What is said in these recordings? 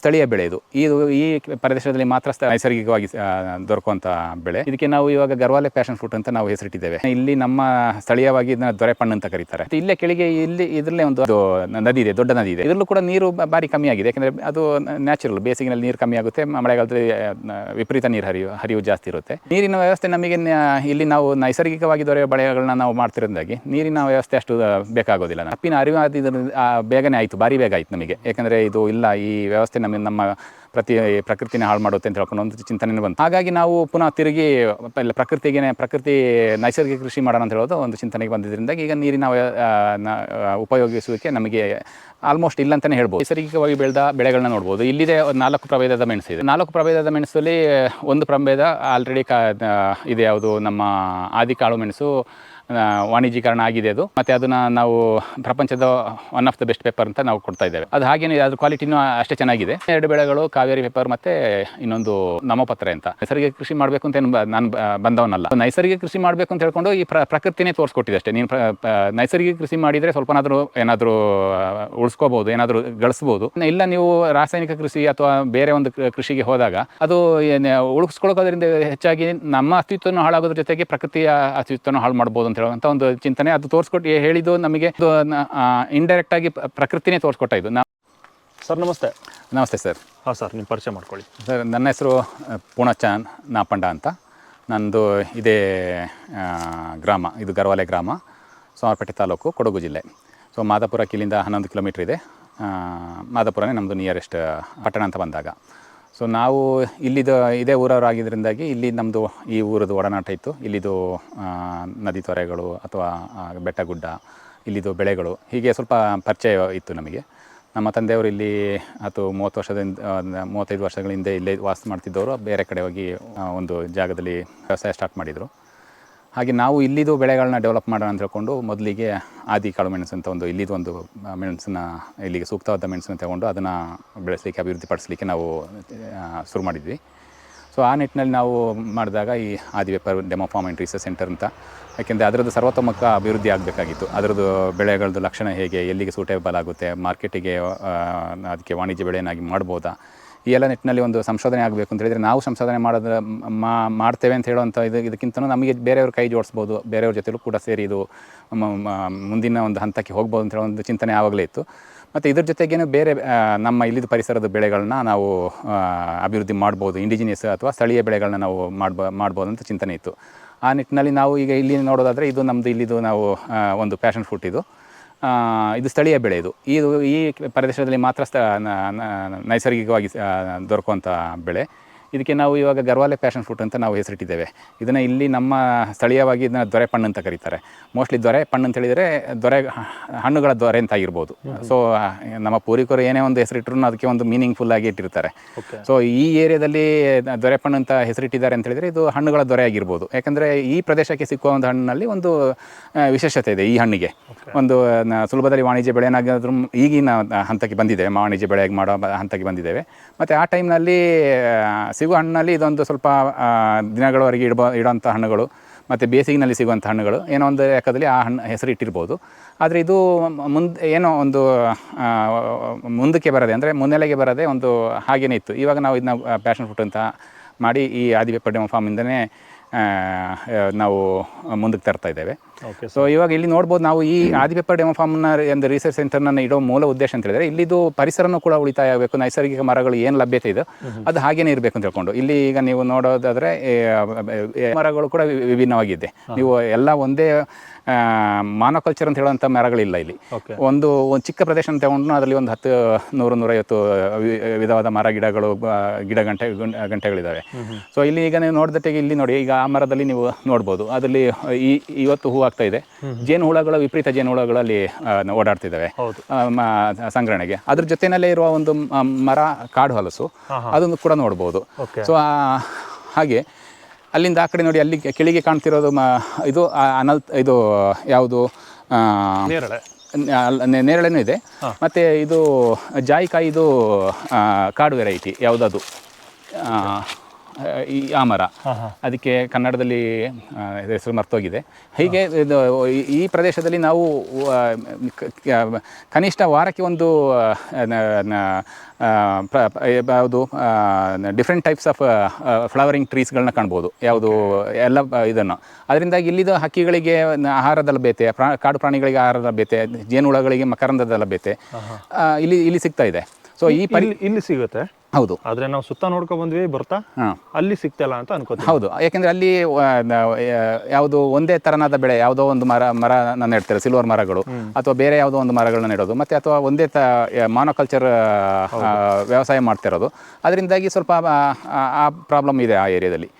ಸ್ಥಳೀಯ ಬೆಳೆ ಇದು. ಇದು ಈ ಪ್ರದೇಶದಲ್ಲಿ ಮಾತ್ರ ನೈಸರ್ಗಿಕವಾಗಿ ದೊರಕುವಂಥ ಬೆಳೆ. ಇದಕ್ಕೆ ನಾವು ಇವಾಗ ಗರ್ವಾಲೆ ಪ್ಯಾಷನ್ ಫ್ರೂಟ್ ಅಂತ ನಾವು ಹೆಸರಿಟ್ಟಿದ್ದೇವೆ. ಇಲ್ಲಿ ನಮ್ಮ ಸ್ಥಳೀಯವಾಗಿ ಇದನ್ನ ದೊರೆಪಣ್ಣು ಅಂತ ಕರೀತಾರೆ. ಇಲ್ಲೇ ಕೆಳಗೆ ಇಲ್ಲಿ ಇದರಲ್ಲೇ ಒಂದು ನದಿ ಇದೆ, ದೊಡ್ಡ ನದಿ ಇದೆ. ಇದರಲ್ಲೂ ಕೂಡ ನೀರು ಭಾರಿ ಕಮ್ಮಿ ಆಗಿದೆ. ಯಾಕಂದ್ರೆ ಅದು ನ್ಯಾಚುರಲ್ ಬೇಸಿಗೆನಲ್ಲಿ ನೀರು ಕಮ್ಮಿ ಆಗುತ್ತೆ. ಮಳೆಗಾಲದಲ್ಲಿ ವಿಪರೀತ ನೀರು ಹರಿವು ಹರಿವು ಜಾಸ್ತಿ ಇರುತ್ತೆ. ನೀರಿನ ವ್ಯವಸ್ಥೆ ನಮಗೆ ಇಲ್ಲಿ ನಾವು ನೈಸರ್ಗಿಕವಾಗಿ ದೊರೆಯುವ ಬೆಳೆಗಳನ್ನ ನಾವು ಮಾಡ್ತಿರೋದಾಗಿ ನೀರಿನ ವ್ಯವಸ್ಥೆ ಅಷ್ಟು ಬೇಕಾಗೋದಿಲ್ಲ. ಅಪ್ಪಿನ ಅರಿವಾದ ಬೇಗನೆ ಆಯಿತು, ಭಾರಿ ಬೇಗ ಆಯ್ತು ನಮಗೆ. ಯಾಕಂದರೆ ಇದು ಇಲ್ಲ, ಈ ವ್ಯವಸ್ಥೆ ನಮಗೆ ನಮ್ಮ ಪ್ರತಿ ಪ್ರಕೃತಿನ ಹಾಳು ಮಾಡುತ್ತೆ ಅಂತ ಹೇಳ್ಕೊಂಡು ಒಂದು ಚಿಂತನೆ ಬಂತು. ಹಾಗಾಗಿ ನಾವು ಪುನಃ ತಿರುಗಿ ಇಲ್ಲ ಪ್ರಕೃತಿಗೆ ಪ್ರಕೃತಿ ನೈಸರ್ಗಿಕ ಕೃಷಿ ಮಾಡೋಣ ಅಂತ ಹೇಳೋದು ಒಂದು ಚಿಂತನೆಗೆ ಬಂದಿದ್ದರಿಂದ ಈಗ ನೀರಿನ ಉಪಯೋಗಿಸುವಿಕೆ ನಮಗೆ ಆಲ್ಮೋಸ್ಟ್ ಇಲ್ಲ ಅಂತಲೇ ಹೇಳ್ಬೋದು. ನೈಸರ್ಗಿಕವಾಗಿ ಬೆಳೆದ ಬೆಳೆಗಳನ್ನ ನೋಡ್ಬೋದು. ಇಲ್ಲಿದೆ ನಾಲ್ಕು ಪ್ರಭೇದದ ಮೆಣಸು ಇದೆ. ನಾಲ್ಕು ಪ್ರಭೇದದ ಮೆಣಸಲ್ಲಿ ಒಂದು ಪ್ರಭೇದ ಆಲ್ರೆಡಿ ಕಾ ಇದು ಯಾವುದು? ನಮ್ಮ ಆದಿಕಾಳು ಮೆಣಸು ವಾಣಿಜ್ಯೀಕರಣ ಆಗಿದೆ ಅದು. ಮತ್ತೆ ಅದನ್ನ ನಾವು ಪ್ರಪಂಚದ one of the best paper ಅಂತ ನಾವು ಕೊಡ್ತಾ ಇದ್ದೇವೆ. ಅದು ಹಾಗೇನೆ ಅದ್ರ ಕ್ವಾಲಿಟಿನೂ ಅಷ್ಟೇ ಚೆನ್ನಾಗಿದೆ. ಎರಡು ಬೆಳೆಗಳು, ಕಾವೇರಿ ಪೇಪರ್ ಮತ್ತೆ ಇನ್ನೊಂದು ನಮೋಪತ್ರೆ ಅಂತ. ನೈಸರ್ಗಿಕ ಕೃಷಿ ಮಾಡಬೇಕು ಅಂತ ನಾನು ಬಂದವನಲ್ಲ. ನೈಸರ್ಗಿಕ ಕೃಷಿ ಮಾಡಬೇಕು ಅಂತ ಹೇಳ್ಕೊಂಡು ಈ ಪ್ರ ಪ್ರಕೃತಿನೇ ತೋರಿಸ್ಕೊಟ್ಟಿದೆ ಅಷ್ಟೇ. ನೀನು ನೈಸರ್ಗಿಕ ಕೃಷಿ ಮಾಡಿದರೆ ಸ್ವಲ್ಪನಾದರೂ ಏನಾದರೂ ಉಳಿಸ್ಕೋಬಹುದು ಏನಾದರೂ ಗಳಿಸ್ಬೋದು. ಇಲ್ಲ ನೀವು ರಾಸಾಯನಿಕ ಕೃಷಿ ಅಥವಾ ಬೇರೆ ಒಂದು ಕೃಷಿಗೆ ಹೋದಾಗ ಅದು ಉಳಿಸ್ಕೊಳ್ಳೋದ್ರಿಂದ ಹೆಚ್ಚಾಗಿ ನಮ್ಮ ಅಸ್ತಿತ್ವವನ್ನು ಹಾಳಾಗೋದ್ರ ಜೊತೆಗೆ ಪ್ರಕೃತಿಯ ಅಸ್ತಿತ್ವವನ್ನು ಹಾಳು ಮಾಡ್ಬೋದು ಅಂತ ಹೇಳುವಂಥ ಒಂದು ಚಿಂತನೆ ಅದು ತೋರಿಸ್ಕೊಟ್ಟು ಹೇಳಿದ್ದು ನಮಗೆ ಇಂಡೈರೆಕ್ಟ್ ಆಗಿ ಪ್ರಕೃತಿನೇ ತೋರಿಸ್ಕೊಟ್ಟ ಇದು. ನಾ- ಸರ್ ನಮಸ್ತೆ. ನಮಸ್ತೆ ಸರ್. ಹಾಂ ಸರ್ ನಿಮ್ಮ ಪರಿಚಯ ಮಾಡ್ಕೊಳ್ಳಿ. ಸರ್ ನನ್ನ ಹೆಸರು ಪೂಣಚಾನ್ ನಾಪಂಡ ಅಂತ. ನಂದು ಇದೇ ಗ್ರಾಮ ಇದು ಗರ್ವಾಲೆ ಗ್ರಾಮ ಸೋಮಾರಪೇಟೆ ತಾಲೂಕು ಕೊಡಗು ಜಿಲ್ಲೆ. ಸೊ ಮಾದಾಪುರಕ್ಕೆ ಇಲ್ಲಿಂದ ಹನ್ನೊಂದು ಕಿಲೋಮೀಟ್ರ್ ಇದೆ. ಮಾದಾಪುರನೇ ನಮ್ಮದು ನಿಯರೆಸ್ಟ್ ಪಟ್ಟಣ ಅಂತ ಬಂದಾಗ. ಸೊ ನಾವು ಇಲ್ಲಿದು ಇದೇ ಊರವರಾಗಿದ್ದರಿಂದಾಗಿ ಇಲ್ಲಿ ನಮ್ಮದು ಈ ಊರದ್ದು ಒಡನಾಟ ಇತ್ತು. ಇಲ್ಲಿದು ನದಿ ತೊರೆಗಳು ಅಥವಾ ಬೆಟ್ಟ ಗುಡ್ಡ ಇಲ್ಲಿದು ಬೆಳೆಗಳು, ಹೀಗೆ ಸ್ವಲ್ಪ ಪರಿಚಯ ಇತ್ತು ನಮಗೆ. ನಮ್ಮ ತಂದೆಯವರು ಇಲ್ಲಿ ಅಥವಾ ಮೂವತ್ತು ವರ್ಷದಿಂದ ಮೂವತ್ತೈದು ವರ್ಷಗಳ ಹಿಂದೆ ಇಲ್ಲೇ ವಾಸ ಮಾಡ್ತಿದ್ದವರು. ಬೇರೆ ಕಡೆ ಹೋಗಿ ಒಂದು ಜಾಗದಲ್ಲಿ ವ್ಯವಸಾಯ ಸ್ಟಾರ್ಟ್ ಮಾಡಿದರು. ಹಾಗೆ ನಾವು ಇಲ್ಲಿದು ಬೆಳೆಗಳನ್ನ ಡೆವಲಪ್ ಮಾಡೋಣ ಅಂತ ಹೇಳ್ಕೊಂಡು ಮೊದಲಿಗೆ ಆದಿ ಕಾಳು ಮೆಣಸು ಅಂತ ಒಂದು ಇಲ್ಲಿದು ಒಂದು ಮೆಣಸನ್ನ, ಇಲ್ಲಿಗೆ ಸೂಕ್ತವಾದ ಮೆಣಸನ್ನು ತಗೊಂಡು ಅದನ್ನು ಬೆಳೆಸಲಿಕ್ಕೆ ಅಭಿವೃದ್ಧಿಪಡಿಸಲಿಕ್ಕೆ ನಾವು ಶುರು ಮಾಡಿದ್ವಿ. ಸೊ ಆ ನಿಟ್ಟಿನಲ್ಲಿ ನಾವು ಮಾಡಿದಾಗ ಈ ಆದಿ vapour demo farm and research centre ಅಂತ. ಯಾಕೆಂದರೆ ಅದರದ್ದು ಸರ್ವತೋಮುಖ ಅಭಿವೃದ್ಧಿ ಆಗಬೇಕಾಗಿತ್ತು. ಅದರದ್ದು ಬೆಳೆಗಳದ್ದು ಲಕ್ಷಣ ಹೇಗೆ, ಎಲ್ಲಿಗೆ ಸೂಟೇಬಲ್ ಆಗುತ್ತೆ ಮಾರ್ಕೆಟಿಗೆ ಅದಕ್ಕೆ ವಾಣಿಜ್ಯ ಬೆಳೆಯನ್ನಾಗಿ ಮಾಡ್ಬೋದಾ ಈ ಎಲ್ಲ ನಿಟ್ಟಿನಲ್ಲಿ ಒಂದು ಸಂಶೋಧನೆ ಆಗಬೇಕು ಅಂತ ಹೇಳಿದರೆ ನಾವು ಸಂಶೋಧನೆ ಮಾಡೋದು ಮಾಡ್ತೇವೆ ಅಂತ ಹೇಳುವಂಥ ಇದು ಇದಕ್ಕಿಂತ ನಮಗೆ ಬೇರೆಯವ್ರ ಕೈ ಜೋಡಿಸ್ಬೋದು, ಬೇರೆಯವ್ರ ಜೊತೆಲೂ ಕೂಡ ಸೇರಿ ಇದು ಮುಂದಿನ ಒಂದು ಹಂತಕ್ಕೆ ಹೋಗ್ಬೋದು ಅಂತ ಹೇಳೋ ಒಂದು ಚಿಂತನೆ ಆವಾಗಲೇ ಇತ್ತು. ಮತ್ತು ಇದ್ರ ಜೊತೆಗೇನು ಬೇರೆ ನಮ್ಮ ಇಲ್ಲಿದ ಪರಿಸರದ ಬೆಳೆಗಳನ್ನ ನಾವು ಅಭಿವೃದ್ಧಿ ಮಾಡ್ಬೋದು ಇಂಡಿಜಿನಿಯಸ್ ಅಥವಾ ಸ್ಥಳೀಯ ಬೆಳೆಗಳನ್ನ ನಾವು ಮಾಡ್ಬೋ ಮಾಡ್ಬೋದು ಅಂತ ಚಿಂತನೆ ಇತ್ತು. ಆ ನಿಟ್ಟಿನಲ್ಲಿ ನಾವು ಈಗ ಇಲ್ಲಿ ನೋಡೋದಾದರೆ ಇದು ನಮ್ಮದು ಇಲ್ಲಿದು ನಾವು ಒಂದು ಪ್ಯಾಷನ್ ಫ್ರೂಟ್ ಇದು. ಇದು ಸ್ಥಳೀಯ ಬೆಳೆ ಇದು. ಇದು ಈ ಪ್ರದೇಶದಲ್ಲಿ ಮಾತ್ರ ಸ್ಥ ನೈಸರ್ಗಿಕವಾಗಿ ದೊರಕುವಂಥ ಬೆಳೆ. ಇದಕ್ಕೆ ನಾವು ಇವಾಗ ಗರ್ವಾಲೆ ಪ್ಯಾಷನ್ ಫ್ರೂಟ್ ಅಂತ ನಾವು ಹೆಸರಿಟ್ಟಿದ್ದೇವೆ. ಇದನ್ನು ಇಲ್ಲಿ ನಮ್ಮ ಸ್ಥಳೀಯವಾಗಿ ಇದನ್ನ ದೊರೆ ಪಣ್ಣು ಅಂತ ಕರೀತಾರೆ. ಮೋಸ್ಟ್ಲಿ ದೊರೆ ಪಣ್ಣು ಅಂತ ಹೇಳಿದರೆ ದೊರೆ ಹಣ್ಣುಗಳ ದೊರೆ ಅಂತ ಆಗಿರ್ಬೋದು. ಸೊ ನಮ್ಮ ಪೂರ್ವಿಕರು ಏನೇ ಒಂದು ಹೆಸರಿಟ್ಟರು ಅದಕ್ಕೆ ಒಂದು ಮೀನಿಂಗ್ಫುಲ್ ಆಗಿ ಇಟ್ಟಿರ್ತಾರೆ. ಸೊ ಈ ಏರಿಯಾದಲ್ಲಿ ದೊರೆ ಪಣ್ಣು ಅಂತ ಹೆಸರಿಟ್ಟಿದ್ದಾರೆ ಅಂತ ಹೇಳಿದರೆ ಇದು ಹಣ್ಣುಗಳ ದೊರೆ ಆಗಿರ್ಬೋದು. ಯಾಕಂದರೆ ಈ ಪ್ರದೇಶಕ್ಕೆ ಸಿಕ್ಕುವ ಒಂದು ಹಣ್ಣಿನಲ್ಲಿ ಒಂದು ವಿಶೇಷತೆ ಇದೆ ಈ ಹಣ್ಣಿಗೆ. ಒಂದು ಸುಲಭದಲ್ಲಿ ವಾಣಿಜ್ಯ ಬೆಳೆನಾಗಾದ್ರೂ ಈಗಿನ ಹಂತಕ್ಕೆ ಬಂದಿದೆ. ವಾಣಿಜ್ಯ ಬೆಳೆಯಾಗಿ ಮಾಡೋ ಹಂತಕ್ಕೆ ಬಂದಿದ್ದೇವೆ. ಮತ್ತು ಆ ಟೈಮ್ನಲ್ಲಿ ಸಿಗುವ ಹಣ್ಣಲ್ಲಿ ಇದೊಂದು ಸ್ವಲ್ಪ ದಿನಗಳವರೆಗೆ ಇಡಬೋ ಇಡೋಂಥ ಹಣ್ಣುಗಳು, ಮತ್ತು ಬೇಸಿಗೆನಲ್ಲಿ ಸಿಗುವಂಥ ಹಣ್ಣುಗಳು. ಏನೋ ಒಂದು ಲೆಕ್ಕದಲ್ಲಿ ಆ ಹಣ್ಣು ಹೆಸರು ಇಟ್ಟಿರ್ಬೋದು. ಆದರೆ ಇದು ಮುಂದೆ, ಏನೋ ಒಂದು ಮುಂದಕ್ಕೆ ಬರದೆ, ಅಂದರೆ ಮುನ್ನೆಲೆಗೆ ಬರದೆ ಒಂದು ಹಾಗೇನೇ ಇತ್ತು. ಇವಾಗ ನಾವು ಇದನ್ನ ಪ್ಯಾಷನ್ ಫ್ರೂಟ್ ಅಂತ ಮಾಡಿ ಈ ಆದಿಬೆ ಪಡ್ಯಮ ಫಾರ್ಮಿಂದನೇ ನಾವು ಮುಂದಕ್ಕೆ ತರ್ತಾ ಇದ್ದೇವೆ. ಸೊ ಇವಾಗ ಇಲ್ಲಿ ನೋಡ್ಬೋದು ನಾವು ಈ ಆದಿಪೆಪ್ಪರ್ ಡೆಮೋ ಫಾರ್ಮ್ನ ಒಂದು ರಿಸರ್ಚ್ ಸೆಂಟರ್ನ ಇಡೋ ಮೂಲ ಉದ್ದೇಶ ಅಂತ ಹೇಳಿದ್ರೆ ಇಲ್ಲಿದು ಪರಿಸರನೂ ಕೂಡ ಉಳಿತಾಯ ಆಗಬೇಕು ನೈಸರ್ಗಿಕ ಮರಗಳು ಏನು ಲಭ್ಯತೆ ಇದೆ ಅದು ಹಾಗೇನೇ ಇರಬೇಕು ಅಂತ ಹೇಳ್ಕೊಂಡು ಇಲ್ಲಿ ಈಗ ನೀವು ನೋಡೋದಾದ್ರೆ ಮರಗಳು ಕೂಡ ವಿಭಿನ್ನವಾಗಿದೆ. ನೀವು ಎಲ್ಲ ಒಂದೇ ಮಾನೋಕಲ್ಚರ್ ಅಂತ ಹೇಳುವಂಥ ಮರಗಳಿಲ್ಲ ಇಲ್ಲಿ. ಒಂದು ಒಂದು ಚಿಕ್ಕ ಪ್ರದೇಶ ತಗೊಂಡು ಅದರಲ್ಲಿ ಒಂದು ಹತ್ತು ನೂರು ನೂರೈವತ್ತು ವಿಧವಾದ ಮರ ಗಿಡಗಳು ಗಿಡ ಗಂಟೆ ಗಂಟೆಗಳಿದ್ದಾವೆ ಸೊ ಇಲ್ಲಿ ಈಗ ನೀವು ನೋಡಿದಟ್ಟಿಗೆ ಇಲ್ಲಿ ನೋಡಿ ಈಗ ಆ ಮರದಲ್ಲಿ ನೀವು ನೋಡ್ಬೋದು. ಅದರಲ್ಲಿ ಈ ಇವತ್ತು ಹೂ ಆಗ್ತಾ ಇದೆ. ಜೇನು ಹುಳಗಳ ವಿಪರೀತ ಜೇನು ಹುಳಗಳಲ್ಲಿ ಆ, ಓಡಾಡ್ತಿದ್ದಾವೆ ಸಂಗ್ರಹಣೆಗೆ. ಅದ್ರ ಜೊತೆನಲ್ಲೇ ಇರುವ ಒಂದು ಮರ ಕಾಡು ಹಲಸು. ಅದನ್ನು ಕೂಡ ನೋಡ್ಬೋದು. ಸೊ ಹಾಗೆ ಅಲ್ಲಿಂದ ಆ ಕಡೆ ನೋಡಿ ಅಲ್ಲಿ ಕೆಳಗೆ ಕಾಣ್ತಿರೋದು ಮ ಇದು ಅನಲ್ ಇದು ಯಾವುದು ನೇರಳೆನೂ ಇದೆ. ಮತ್ತೆ ಇದು ಜಾಯಿಕಾಯಿದು ಕಾಡು ವೆರೈಟಿ ಯಾವುದದು? ಈ ಆ ಮರ ಅದಕ್ಕೆ ಕನ್ನಡದಲ್ಲಿ ಹೆಸರು ಮರ್ತೋಗಿದೆ. ಹೀಗೆ ಇದು ಈ- ಪ್ರದೇಶದಲ್ಲಿ ನಾವು ಕನಿಷ್ಠ ವಾರಕ್ಕೆ ಒಂದು ಯಾವುದು ಡಿಫ್ರೆಂಟ್ ಟೈಪ್ಸ್ ಆಫ್ ಫ್ಲವರಿಂಗ್ ಟ್ರೀಸ್ಗಳನ್ನ ಕಾಣ್ಬೋದು. ಯಾವುದು ಎಲ್ಲ ಇದನ್ನು. ಅದರಿಂದಾಗಿ ಇಲ್ಲಿದ ಹಕ್ಕಿಗಳಿಗೆ ಆಹಾರದ ಲಭ್ಯತೆ ಪ್ರಾ ಕಾಡು ಪ್ರಾಣಿಗಳಿಗೆ ಆಹಾರದ ಲಭ್ಯತೆ ಜೇನುಹುಳಗಳಿಗೆ ಮಕರಂದದ ಲಭ್ಯತೆ ಇಲ್ಲಿ ಇಲ್ಲಿ ಸಿಗ್ತಾ ಇದೆ. ಸೊ ಈ ಪರಿ ಇಲ್ಲಿ ಸಿಗುತ್ತೆ. ಹೌದು. ಆದ್ರೆ ನಾವು ಸುತ್ತ ನೋಡ್ಕೊಂಡ್ ಬಂದ್ವಿ ಬರ್ತಾ? ಅಲ್ಲಿ ಸಿಕ್ತಲ್ಲ ಅಂತ ಅನ್ಕೋತೀವಿ ಹೌದು. ಯಾಕೆಂದ್ರೆ ಅಲ್ಲಿ ಯಾವುದೋ ಒಂದೇ ತರನಾದ ಬೆಳೆ ಯಾವುದೋ ಒಂದು ಮರ ಮರ ನೆಡ್ತಾರೆ ಸಿಲ್ವರ್ ಮರಗಳು. ಅಥವಾ ಬೇರೆ ಯಾವುದೋ ಒಂದು ಮರಗಳನ್ನ ನೆಡೋದು. ಮತ್ತೆ ಅಥವಾ ಒಂದೇ ತ ಮಾನೋಕಲ್ಚರ್ ವ್ಯವಸಾಯ ಮಾಡ್ತಿರೋದು. ಅದರಿಂದಾಗಿ ಸ್ವಲ್ಪ ಆ- ಪ್ರಾಬ್ಲಮ್ ಇದೆ ಆ ಏರಿಯಾದಲ್ಲಿ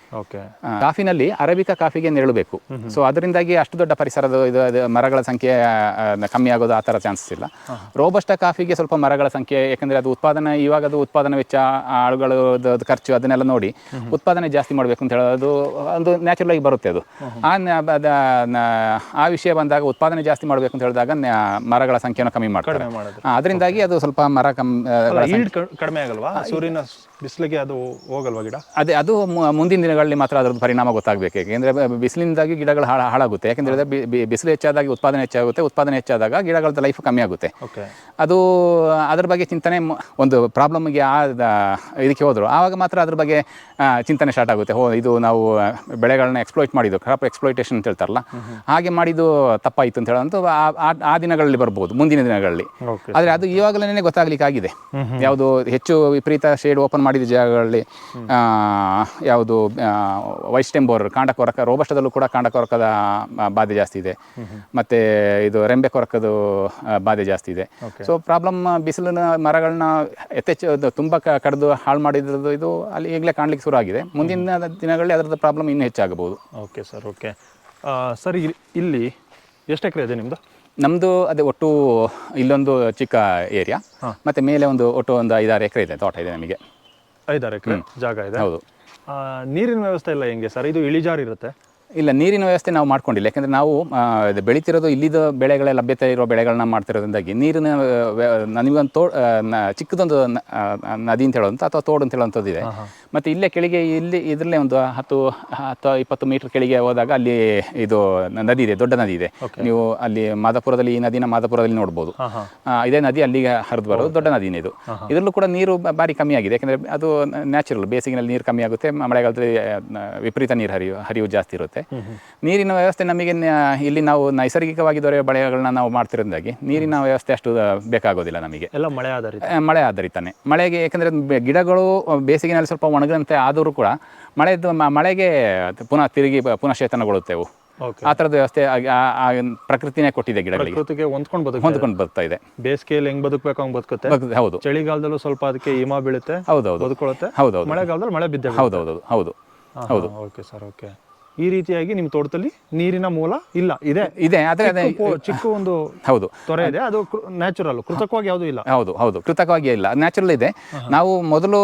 ಕಾಫಿನಲ್ಲಿ ಅರೇಬಿಕಾ ಕಾಫಿಗೆ ನೆರಳಬೇಕು. ಸೊ ಅದರಿಂದಾಗಿ ಅಷ್ಟು ದೊಡ್ಡ ಪರಿಸರದ ಇದು ಮರಗಳ ಸಂಖ್ಯೆ ಕಮ್ಮಿ ಆಗೋದು ಆ ಥರ ಚಾನ್ಸಸ್ ಇಲ್ಲ. ರೋಬಸ್ಟ ಕಾಫಿಗೆ ಸ್ವಲ್ಪ ಮರಗಳ ಸಂಖ್ಯೆ ಯಾಕಂದರೆ ಅದು ಉತ್ಪಾದನೆ ಇವಾಗ ಅದು ಉತ್ಪಾದನೆ ವೆಚ್ಚ ಆಳುಗಳು ಖರ್ಚು ಅದನ್ನೆಲ್ಲ ನೋಡಿ ಉತ್ಪಾದನೆ ಜಾಸ್ತಿ ಮಾಡಬೇಕು ಅಂತ ಹೇಳೋದು ಒಂದು ನ್ಯಾಚುರಲ್ ಆಗಿ ಬರುತ್ತೆ ಅದು. ಆ ಆ ವಿಷಯ ಬಂದಾಗ ಉತ್ಪಾದನೆ ಜಾಸ್ತಿ ಮಾಡಬೇಕು ಅಂತ ಹೇಳಿದಾಗ ಮರಗಳ ಸಂಖ್ಯೆನ ಕಮ್ಮಿ ಮಾಡ್ತಾರೆ. ಅದರಿಂದಾಗಿ ಅದು ಸ್ವಲ್ಪ ಮರ ಕಮ್ ಆ, ಅಲ್ಲ ಈಲ್ಡ್ ಕಡಿಮೆ ಆಗಲ್ವಾ? ಸೂರ್ಯನ ಬಿಸಿಲಿಗೆ ಅದು ಹೋಗಲ್ವಾ ಗಿಡ? ಅದೇ ಅದು ಮುಂದಿನ ದಿನಗಳಲ್ಲಿ ಮಾತ್ರ ಅದರದ್ದು ಪರಿಣಾಮ ಗೊತ್ತಾಗಬೇಕು. ಯಾಕೆಂದ್ರೆ ಬಿಸಿಲಿಂದಾಗಿ ಗಿಡಗಳು ಹಾಳ ಹಾಳಾಗುತ್ತೆ. ಯಾಕೆಂದ್ರೆ ಬಿಸಿಲು ಹೆಚ್ಚಾದಾಗ ಉತ್ಪಾದನೆ ಹೆಚ್ಚಾಗುತ್ತೆ ಉತ್ಪಾದನೆ ಹೆಚ್ಚಾದಾಗ ಗಿಡಗಳದ್ದು ಲೈಫ್ ಕಮ್ಮಿ ಆಗುತ್ತೆ. ಅದು ಅದರ ಬಗ್ಗೆ ಚಿಂತನೆ ಒಂದು ಪ್ರಾಬ್ಲಮ್ಗೆ ಆ ಇದಕ್ಕೆ ಹೋದರು. ಆವಾಗ ಮಾತ್ರ ಅದ್ರ ಬಗ್ಗೆ ಚಿಂತನೆ ಸ್ಟಾರ್ಟ್ ಆಗುತ್ತೆ. ಹೋ ಇದು ನಾವು ಬೆಳೆಗಳನ್ನ ಎಕ್ಸ್ಪ್ಲೋಯ್ಟ್ ಮಾಡಿದ್ದು ಕ್ರಾಪ್ ಎಕ್ಸ್ಪ್ಲೋಯ್ಟೇಷನ್ ಅಂತ ಹೇಳ್ತಾರಲ್ಲ ಹಾಗೆ ಮಾಡಿದ್ದು ತಪ್ಪಾಯಿತು ಅಂತ ಹೇಳೋಂಥ ಆ- ದಿನಗಳಲ್ಲಿ ಬರ್ಬೋದು ಮುಂದಿನ ದಿನಗಳಲ್ಲಿ. ಆದರೆ ಅದು ಇವಾಗಲೇ ಗೊತ್ತಾಗ್ಲಿಕ್ಕೆ ಆಗಿದೆ ಯಾವುದು ಹೆಚ್ಚು ವಿಪರೀತ ಶೇಡ್ ಓಪನ್ ಮಾಡಿದ ಜಾಗಗಳಲ್ಲಿ ಯಾವುದು ವೈಸ್ಟೆಂಬೋರ್ ಕಾಂಡ ಕೊರಕ ರೋಬಸ್ಟದಲ್ಲೂ ಕೂಡ ಕಾಂಡ ಕೊರಕದ ಬಾಧೆ ಜಾಸ್ತಿ ಇದೆ. ಮತ್ತೆ ಇದು ರೆಂಬೆ ಕೊರಕದು ಬಾಧೆ ಜಾಸ್ತಿ ಇದೆ. ಸೊ ಪ್ರಾಬ್ಲಮ್ ಬಿಸಿಲಿನ ಮರಗಳನ್ನ ಯಥೇಚ್ಛ ತುಂಬ ಕಡಿದು ಹಾಳು ಮಾಡಿದ್ರದ್ದು ಇದು ಅಲ್ಲಿ ಈಗಲೇ ಕಾಣಲಿಕ್ಕೆ ಶುರು ಆಗಿದೆ. ಮುಂದಿನ ದಿನಗಳಲ್ಲಿ ಅದರದ್ದು ಪ್ರಾಬ್ಲಮ್ ಇನ್ನೂ ಹೆಚ್ಚಾಗಬಹುದು. Okay sir okay. ಸರ್ ಇಲ್ಲಿ ಎಷ್ಟು ಎಕರೆ ಇದೆ ನಿಮ್ಮದು ನಮ್ಮದು ಅದೇ ಒಟ್ಟು ಇಲ್ಲೊಂದು ಚಿಕ್ಕ ಏರಿಯಾ. ಮತ್ತು ಮೇಲೆ ಒಂದು ಒಟ್ಟು ಒಂದು ಐದಾರು ಎಕರೆ ಇದೆ ತೋಟ ಇದೆ ನಮಗೆ. ಐದಾರು ಎಕರೆ ಜಾಗ ಇದೆ. ಹೌದು. ನೀರಿನ ವ್ಯವಸ್ಥೆ ಎಲ್ಲ ಹೆಂಗೆ ಸರ್? ಇದು ಇಳಿಜಾರು ಇರುತ್ತೆ ಇಲ್ಲ ನೀರಿನ ವ್ಯವಸ್ಥೆ ನಾವು ಮಾಡ್ಕೊಂಡಿಲ್ಲ. ಯಾಕಂದರೆ ನಾವು ಬೆಳೀತಿರೋದು ಇದು ಬೆಳಿತಿರೋದು ಇಲ್ಲಿದ ಬೆಳೆಗಳ ಲಭ್ಯತೆ ಇರೋ ಬೆಳೆಗಳನ್ನ ಮಾಡ್ತಿರೋದ್ರಿಂದಾಗಿ ನೀರಿನ ನನಗೊಂದು ತೋ ಚಿಕ್ಕದೊಂದು ನದಿ ಅಂತ ಹೇಳೋಂಥ ಅಥವಾ ತೋಡು ಅಂತ ಹೇಳುವಂಥದ್ದು ಇದೆ. ಮತ್ತು ಇಲ್ಲೇ ಕೆಳಗೆ ಇಲ್ಲಿ ಇದರಲ್ಲೇ ಒಂದು ಹತ್ತು ಹತ್ತು ಇಪ್ಪತ್ತು ಮೀಟರ್ ಕೆಳಗೆ ಹೋದಾಗ ಅಲ್ಲಿ ಇದು ನದಿ ಇದೆ ದೊಡ್ಡ ನದಿ ಇದೆ. ನೀವು ಅಲ್ಲಿ ಮಾದಪುರದಲ್ಲಿ ಈ ನದಿನ ಮಾದಾಪುರದಲ್ಲಿ ನೋಡ್ಬೋದು. ಇದೇ ನದಿ ಅಲ್ಲಿಗೆ ಹರಿದು ಬರೋದು ದೊಡ್ಡ ನದಿನೇ ಇದು. ಇದರಲ್ಲೂ ಕೂಡ ನೀರು ಭಾರಿ ಕಮ್ಮಿ ಆಗಿದೆ. ಯಾಕಂದರೆ ಅದು ನ್ಯಾಚುರಲ್ ಬೇಸಿಗೆನಲ್ಲಿ ನೀರು ಕಮ್ಮಿ ಆಗುತ್ತೆ ಮಳೆಗಾಲದಲ್ಲಿ ವಿಪರೀತ ನೀರು ಹರಿಯು ಹರಿವು ಜಾಸ್ತಿ ಇರುತ್ತೆ. ನೀರಿನ ವ್ಯವಸ್ಥೆ ನಮಗೆ ಇಲ್ಲಿ ನಾವು ನೈಸರ್ಗಿಕವಾಗಿ ದೊರೆಯುವ ಬೆಳೆಗಳನ್ನ ನಾವು ಮಾಡ್ತಿರೋದಾಗಿ ನೀರಿನ ವ್ಯವಸ್ಥೆ ಅಷ್ಟು ಬೇಕಾಗೋದಿಲ್ಲ ನಮಗೆ. ಎಲ್ಲ ಮಳೆ ಆಧಾರಿತ ಮಳೆ ಆಧಾರಿತಾನೆ ಮಳೆಗೆ ಯಾಕಂದ್ರೆ ಗಿಡಗಳು ಬೇಸಿಗೆನಲ್ಲಿ ಸ್ವಲ್ಪ ಒಣಗದಂತೆ ಆದರೂ ಕೂಡ ಮಳೆದು ಮಳೆಗೆ ಪುನಃ ತಿರುಗಿ ಬ- ಪುನಃ ಚೇತನಗೊಳ್ಳುತ್ತೇವು ಓಕೆ. ಆ ಥರದ ವ್ಯವಸ್ಥೆ ಪ್ರಕೃತಿನೇ ಕೊಟ್ಟಿದೆ ಗಿಡಗಳಿಗೆ. ಹೊಂದ್ಕೊಂಡು ಬದುಕು ಹೊಂದ್ಕೊಂಡು ಬರ್ತಾ ಇದೆ. ಬೇಸಿಗೆಯಲ್ಲಿ ಹೆಂಗ್ ಬದುಕಬೇಕು ಹಂಗ್ ಬದುಕುತ್ತೆ. ಹೌದು. ಚಳಿಗಾಲದಲ್ಲೂ ಸ್ವಲ್ಪ ಅದಕ್ಕೆ ಹಿಮ ಬೀಳುತ್ತೆ ಹೌದೌದು. ಬದುಕೊಳ್ಳುತ್ತೆ ಹೌದೌದು. ಮಳೆಗಾಲದಲ್ಲಿ ಮಳೆ ಬಿದ್ದೆ ಹೌದೌದು ಹೌದು. ಹೌದು. Okay sir okay. ಈ ರೀತಿಯಾಗಿ ನಿಮ್ಮ ತೋಟದಲ್ಲಿ ನೀರಿನ ಮೂಲ ಇಲ್ಲ. ಇದೆ. ಇದೆ. ಆದರೆ ಅದೇ ಚಿಕ್ಕ ಒಂದು ಹೌದು. ತೊರೆ ಇದೆ. ಅದು ನ್ಯಾಚುರಲ್ ಕೃತಕವಾಗಿ ಯಾವುದು ಇಲ್ಲ. ಹೌದು ಹೌದು. ಕೃತಕವಾಗಿ ಇಲ್ಲ. ನ್ಯಾಚುರಲ್ ಇದೆ. ನಾವು ಮೊದಲು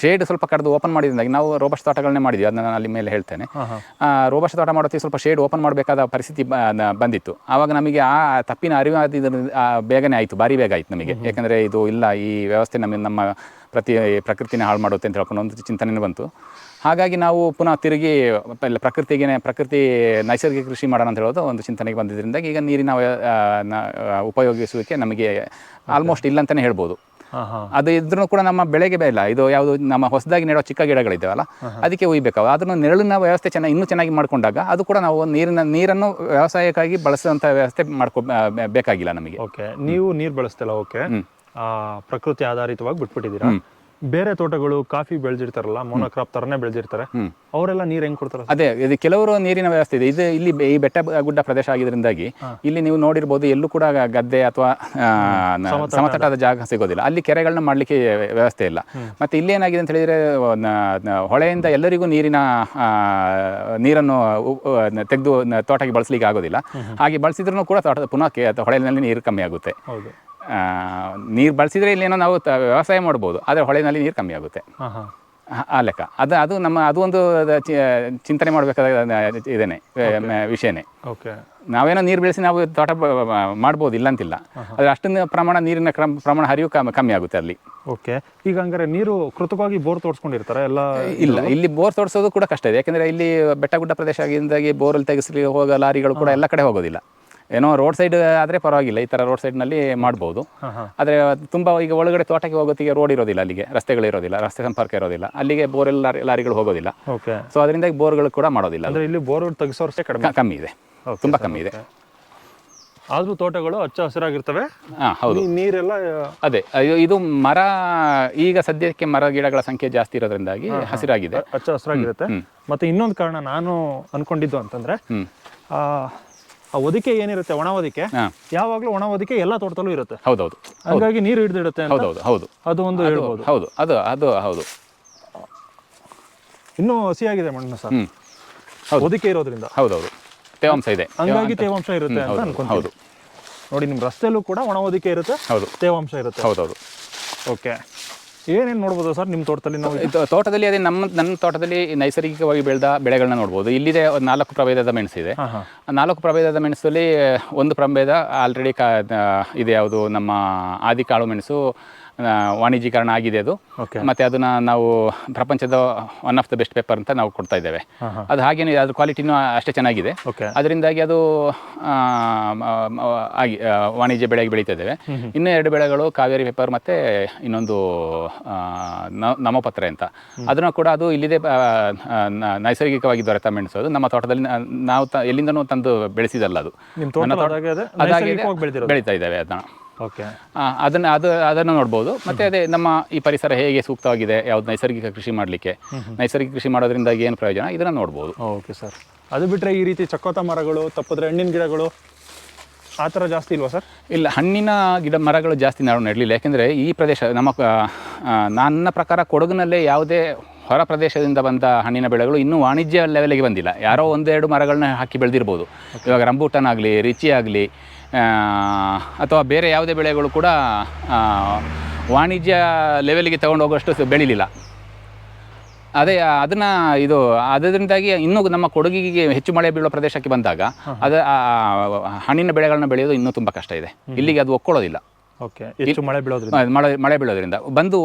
ಶೇಡ್ ಸ್ವಲ್ಪ ಕಡ್ದು ಓಪನ್ ಮಾಡಿದ್ರಿಂದಾಗಿ ನಾವು ರೋಬಸ್ಟ್ ತೋಟಗಳನ್ನೇ ಮಾಡಿದ್ವಿ. ಅದನ್ನ ನಾನು ಅಲ್ಲಿ ಮೇಲೆ ಹೇಳ್ತೇನೆ. ರೋಬಸ್ಟ್ ತೋಟ ಮಾಡೋತ್ತಿಗೆ ಸ್ವಲ್ಪ ಶೇಡ್ ಓಪನ್ ಮಾಡಬೇಕಾದ ಪರಿಸ್ಥಿತಿ ಬಂದಿತ್ತು. ಆವಾಗ ನಮಗೆ ಆ ತಪ್ಪಿನ ಅರಿವಾದ ಬೇಗನೆ ಆಯಿತು. ಭಾರಿ ಬೇಗ ಆಯ್ತು ನಮಗೆ. ಯಾಕಂದರೆ ಇದು ಇಲ್ಲ. ಈ ವ್ಯವಸ್ಥೆ ನಮ್ಮ ನಮ್ಮ ಪ್ರತಿ ಪ್ರಕೃತಿನ ಹಾಳು ಮಾಡುತ್ತೆ ಅಂತ ಹೇಳ್ಕೊಂಡು ಒಂದು ಚಿಂತನೆ ಬಂತು. ಹಾಗಾಗಿ ನಾವು ಪುನಃ ತಿರುಗಿ ಪ್ರಕೃತಿಗೆ ಪ್ರಕೃತಿ ನೈಸರ್ಗಿಕ ಕೃಷಿ ಮಾಡೋಣ ಅಂತ ಹೇಳೋದು ಒಂದು ಚಿಂತನೆಗೆ ಬಂದಿದ್ದರಿಂದ ಈಗ ನೀರಿನ ಉಪಯೋಗಿಸುವಿಕೆ ನಮಗೆ ಆಲ್ಮೋಸ್ಟ್ ಇಲ್ಲ ಅಂತಲೇ ಹೇಳ್ಬೋದು. ಅದು ಇದ್ರೂ ಕೂಡ ನಮ್ಮ ಬೆಳೆಗೆ ಬೇಡ ಇದು ಯಾವುದು ನಮ್ಮ ಹೊಸದಾಗಿ ನೆಡೋ ಚಿಕ್ಕ ಗಿಡಗಳಿದ್ದಾವಲ್ಲ ಅದಕ್ಕೆ ಉಯ್ಬೇಕು ಅದನ್ನು ನೆರಳಿನ ವ್ಯವಸ್ಥೆ ಚೆನ್ನಾಗಿ ಇನ್ನೂ ಚೆನ್ನಾಗಿ ಮಾಡಿಕೊಂಡಾಗ ಅದು ಕೂಡ ನಾವು ನೀರಿನ ನೀರನ್ನು ವ್ಯವಸಾಯಕ್ಕಾಗಿ ಬಳಸುವಂಥ ವ್ಯವಸ್ಥೆ ಮಾಡ್ಕೊ ಬೇಕಾಗಿಲ್ಲ ನಮಗೆ. ಓಕೆ ನೀವು ನೀರು ಬಳಸ್ತಿಲ್ಲ ಓಕೆ ಆ, ಪ್ರಕೃತಿ ಆಧಾರಿತವಾಗಿ ಬಿಟ್ಬಿಟ್ಟಿದ್ದೀರಾ? ಬೇರೆ ತೋಟಗಳು ಕಾಫಿ ಬೆಳೆದಿರ್ತಾರಲ್ಲ ಮೋನೋಕ್ರಾಪ್ ತರನೇ ಬೆಳೆದಿರ್ತಾರೆ. ಅವರೆಲ್ಲ ನೀರು ಹೆಂಗ್ ಕೊಡ್ತಾರೆ ಅದೇ ಇದು ಕೆಲವರು ನೀರಿನ ವ್ಯವಸ್ಥೆ ಇದೆ. ಇದು ಇಲ್ಲಿ ಈ ಬೆಟ್ಟ ಗುಡ್ಡ ಪ್ರದೇಶ ಆಗಿದ್ರಿಂದಾಗಿ ಇಲ್ಲಿ ನೀವು ನೋಡಿರ್ಬೋದು ಎಲ್ಲೂ ಕೂಡ ಗದ್ದೆ ಅಥವಾ ಸಮತಟ್ಟಾದ ಜಾಗ ಸಿಗೋದಿಲ್ಲ. ಅಲ್ಲಿ ಕೆರೆಗಳನ್ನ ಮಾಡಲಿಕ್ಕೆ ವ್ಯವಸ್ಥೆ ಇಲ್ಲ. ಮತ್ತೆ ಇಲ್ಲಿ ಏನಾಗಿದೆ ಅಂತ ಹೇಳಿದ್ರೆ ಹೊಳೆಯಿಂದ ಎಲ್ಲರಿಗೂ ನೀರಿನ ಆ, ನೀರನ್ನು ತೆಗೆದು ತೋಟಕ್ಕೆ ಬಳಸಲಿಕ್ಕೆ ಆಗೋದಿಲ್ಲ. ಹಾಗೆ ಬಳಸಿದ್ರು ಕೂಡ ತೋಟ ಪುನಃ ಅಥವಾ ಹೊಳೆಯಲ್ಲಿ ನೀರು ಕಮ್ಮಿ ಆಗುತ್ತೆ. ನೀರು ಬಳಸಿದರೆ ಇಲ್ಲೇನೋ ನಾವು ತ- ವ್ಯವಸಾಯ ಮಾಡ್ಬೋದು ಆದರೆ ಹೊಳೆನಲ್ಲಿ ನೀರು ಕಮ್ಮಿ ಆಗುತ್ತೆ. ಹಾಂ ಆ- ಆ ಲೆಕ್ಕ. ಅದು ಅದು ನಮ್ಮ ಅದು ಒಂದು ಚಿ- ಚಿಂತನೆ ಮಾಡಬೇಕಾದ ಇದೇನೆ ವಿಷಯನೇ. ಓಕೆ ನಾವೇನೋ ನೀರು ಬೆಳೆಸಿ ನಾವು ತೋಟ ಬ- ಬ- ಮಾಡ್ಬೋದು ಇಲ್ಲ ಅಂತಿಲ್ಲ ಆದರೆ ಅಷ್ಟೊಂದು ಪ್ರಮಾಣ ನೀರಿನ ಕ್ರಮ ಪ್ರಮಾಣ ಹರಿವು ಕಮ್ಮಿ ಕಮ್ಮಿ ಆಗುತ್ತೆ ಅಲ್ಲಿ. ಓಕೆ ಈಗ ಹಂಗಾರೆ ನೀರು ಕೃತಕವಾಗಿ ಬೋರ್ ತೋಡ್ಸ್ಕೊಂಡಿರ್ತಾರೆ ಎಲ್ಲ ಇಲ್ಲ ಇಲ್ಲಿ ಬೋರ್ ತೋರಿಸೋದು ಕೂಡ ಕಷ್ಟ ಇದೆ. ಯಾಕಂದರೆ ಇಲ್ಲಿ ಬೆಟ್ಟ ಗುಡ್ಡ ಪ್ರದೇಶ ಆಗಿಂದಾಗಿ ಬೋರಲ್ಲಿ ತೆಗೆಸಲಿ ಹೋಗೋ ಲಾರಿಗಳು ಕೂಡ ಎಲ್ಲ ಕಡೆ ಹೋಗೋದಿಲ್ಲ. ಏನೋ ರೋಡ್ ಸೈಡ್ ಆದರೆ ಪರವಾಗಿಲ್ಲ ಈ ಥರ ರೋಡ್ ಸೈಡ್ನಲ್ಲಿ ಮಾಡ್ಬೋದು. ಆದರೆ ತುಂಬ ಈಗ ಒಳಗಡೆ ತೋಟಕ್ಕೆ ಹೋಗೋತ್ತಿಗೆ ರೋಡ್ ಇರೋದಿಲ್ಲ ಅಲ್ಲಿಗೆ ರಸ್ತೆಗಳು ಇರೋದಿಲ್ಲ ರಸ್ತೆ ಸಂಪರ್ಕ ಇರೋದಿಲ್ಲ. ಅಲ್ಲಿಗೆ ಬೋರ್ ಲಾರಿ ಲಾರಿಗಳು ಹೋಗೋದಿಲ್ಲ. ಓಕೆ ಸೊ ಅದರಿಂದಾಗಿ ಬೋರ್ಗಳು ಕೂಡ ಮಾಡೋದಿಲ್ಲ ಅಂದರೆ ಇಲ್ಲಿ ಬೋರ್ ತೆಗೆಸೋರ್ಸೆ ಕಡಿಮೆ? ಕಮ್ಮಿ ಇದೆ. ತುಂಬ ಕಮ್ಮಿ ಇದೆ. ಆದ್ರೂ ತೋಟಗಳು ಹಚ್ಚ ಹಸಿರಾಗಿರ್ತವೆ? ಹಾಂ ಹೌದು. ನೀರೆಲ್ಲ ಅದೇ ಇದು ಮರ ಈಗ ಸದ್ಯಕ್ಕೆ ಮರ ಗಿಡಗಳ ಸಂಖ್ಯೆ ಜಾಸ್ತಿ ಇರೋದ್ರಿಂದಾಗಿ ಹಸಿರಾಗಿದೆ. ಹಚ್ಚ ಹಸಿರಾಗಿರುತ್ತೆ. ಮತ್ತೆ ಇನ್ನೊಂದು ಕಾರಣ ನಾನು ಅನ್ಕೊಂಡಿದ್ದು ಅಂತಂದ್ರೆ. ಆ ಒದಿಕೆ ಏನಿರುತ್ತೆ? ಒಣ ಒದಿಕೆ ಯಾವಾಗಲೂ ಒಣ ಒದಿಕೆ ಎಲ್ಲ ತೋಟದಲ್ಲೂ ಇರುತ್ತೆ. ಹೌದೌದು. ಹಾಗಾಗಿ ನೀರು ಹಿಡಿದಿಡುತ್ತೆ ಹೌದೌದು ಹೌದು. ಅದು ಒಂದು ಹೇಳ್ಬೋದು. ಹೌದು ಅದು ಅದು ಹೌದು. ಇನ್ನೂ ಹಸಿಯಾಗಿದೆ ಮಣ್ಣು ಸರ್. ಒದಿಕೆ ಇರೋದ್ರಿಂದ. ಹೌದೌದು. ತೇವಾಂಶ ಇದೆ. ಹಂಗಾಗಿ ತೇವಾಂಶ. ಇರುತ್ತೆ ಅಂತ ಅನ್ಕೊಂತೀನಿ. ಹೌದು. ನೋಡಿ ನಿಮ್ಮ ರಸ್ತೆಯಲ್ಲೂ ಕೂಡ ಒಣ ಒದಿಕೆ ಇರುತ್ತೆ ಹೌದು. ತೇವಾಂಶ ಇರುತ್ತೆ. ಹೌದೌದು. ಓಕೆ. ಏನೇನು ನೋಡ್ಬೋದು ಸರ್ ನಿಮ್ಮ ತೋಟದಲ್ಲಿ ನಾವು ಇದು ತೋಟದಲ್ಲಿ ಅದೇ ನಮ್ಮ ನನ್ನ ತೋಟದಲ್ಲಿ ನೈಸರ್ಗಿಕವಾಗಿ ಬೆಳೆದ ಬೆಳೆಗಳನ್ನ ನೋಡ್ಬೋದು. ಇಲ್ಲಿದೆ ಒಂದು ನಾಲ್ಕು ಪ್ರಭೇದದ ಮೆಣಸಿದೆ ಆ ನಾಲ್ಕು ಪ್ರಭೇದದ ಮೆಣಸಲ್ಲಿ ಒಂದು ಪ್ರಭೇದ ಆಲ್ರೆಡಿ ಕಾ ಇದೆ ಯಾವುದು? ನಮ್ಮ ಆದಿಕಾಳು ಮೆಣಸು ವಾಣಿಜ್ಯೀಕರಣ ಆಗಿದೆ ಅದು. ಮತ್ತೆ ಅದನ್ನ ನಾವು ಪ್ರಪಂಚದ one of the best paper ಅಂತ ನಾವು ಕೊಡ್ತಾ ಇದ್ದೇವೆ. ಅದು ಹಾಗೇನೆ ಅದ್ರ ಕ್ವಾಲಿಟಿನೂ ಅಷ್ಟೇ ಚೆನ್ನಾಗಿದೆ. ಅದರಿಂದಾಗಿ ಅದು ಆಗಿ ವಾಣಿಜ್ಯ ಬೆಳೆಗೆ ಬೆಳೀತಾ ಇದ್ದೇವೆ. ಇನ್ನೂ ಎರಡು ಬೆಳೆಗಳು ಕಾವೇರಿ ಪೇಪರ್ ಮತ್ತೆ ಇನ್ನೊಂದು ನಮಪತ್ರೆ ಅಂತ. ಅದನ್ನು ಕೂಡ ಅದು ಇಲ್ಲಿದೆ ನೈಸರ್ಗಿಕವಾಗಿ ದೊರೆತ ಮೆಣಸು ಅದು. ನಮ್ಮ ತೋಟದಲ್ಲಿ ನಾವು ಎಲ್ಲಿಂದನೂ ತಂದು ಬೆಳೆಸಿದಲ್ಲ ಅದು. ಬೆಳೀತಾ ಇದ್ದೇವೆ ಅದನ್ನು. ಓಕೆ ಅದನ್ನು ಅದು ಅದನ್ನು ನೋಡ್ಬೋದು. ಮತ್ತು ಅದೇ ನಮ್ಮ ಈ ಪರಿಸರ ಹೇಗೆ ಸೂಕ್ತವಾಗಿದೆ ಯಾವ್ದು ನೈಸರ್ಗಿಕ ಕೃಷಿ ಮಾಡಲಿಕ್ಕೆ. ನೈಸರ್ಗಿಕ ಕೃಷಿ ಮಾಡೋದ್ರಿಂದ ಏನು ಪ್ರಯೋಜನ? ಇದನ್ನು ನೋಡ್ಬೋದು. ಓಕೆ ಸರ್ ಅದು ಬಿಟ್ಟರೆ ಈ ರೀತಿ ಚಕ್ಕೋತ ಮರಗಳು ತಪ್ಪಿದ್ರೆ ಹಣ್ಣಿನ ಗಿಡಗಳು ಆ ಥರ ಜಾಸ್ತಿ ಇಲ್ವಾ ಸರ್ ಇಲ್ಲ ಹಣ್ಣಿನ ಗಿಡ ಮರಗಳು ಜಾಸ್ತಿ ನಾವು ನೆಡಲಿಲ್ಲ. ಯಾಕೆಂದರೆ ಈ ಪ್ರದೇಶ ನಮ್ಮ ನನ್ನ ಪ್ರಕಾರ ಕೊಡಗಿನಲ್ಲೇ ಯಾವುದೇ ಹೊರ ಪ್ರದೇಶದಿಂದ ಬಂದ ಹಣ್ಣಿನ ಬೆಳೆಗಳು ಇನ್ನೂ ವಾಣಿಜ್ಯ ಲೆವೆಲ್ಗೆ ಬಂದಿಲ್ಲ. ಯಾರೋ ಒಂದೆರಡು ಮರಗಳನ್ನ ಹಾಕಿ ಬೆಳೆದಿರ್ಬೋದು. ಇವಾಗ ರಂಬೂಟನ್ ಆಗಲಿ ರಿಚಿ ಆಗಲಿ ಅಥವಾ ಬೇರೆ ಯಾವುದೇ ಬೆಳೆಗಳು ಕೂಡ ವಾಣಿಜ್ಯ ಲೆವೆಲ್ಗೆ ತಗೊಂಡು ಹೋಗುವಷ್ಟು ಬೆಳೀಲಿಲ್ಲ. ಅದೇ ಅದನ್ನು ಇದು ಅದರಿಂದಾಗಿ ಇನ್ನೂ ನಮ್ಮ ಕೊಡಗಿಗೆ ಹೆಚ್ಚು ಮಳೆ ಬೀಳೋ ಪ್ರದೇಶಕ್ಕೆ ಬಂದಾಗ ಅದ ಹಣ್ಣಿನ ಬೆಳೆಗಳನ್ನ ಬೆಳೆಯೋದು ಇನ್ನೂ ತುಂಬ ಕಷ್ಟ ಇದೆ. ಇಲ್ಲಿಗೆ ಅದು ಒಕ್ಕೊಳ್ಳೋದಿಲ್ಲ. ಓಕೆ ಹೆಚ್ಚು ಮಳೆ ಬೀಳೋದ್ರಿಂದ. ಮಳೆ ಮಳೆ ಬೀಳೋದ್ರಿಂದ. ಬಂದು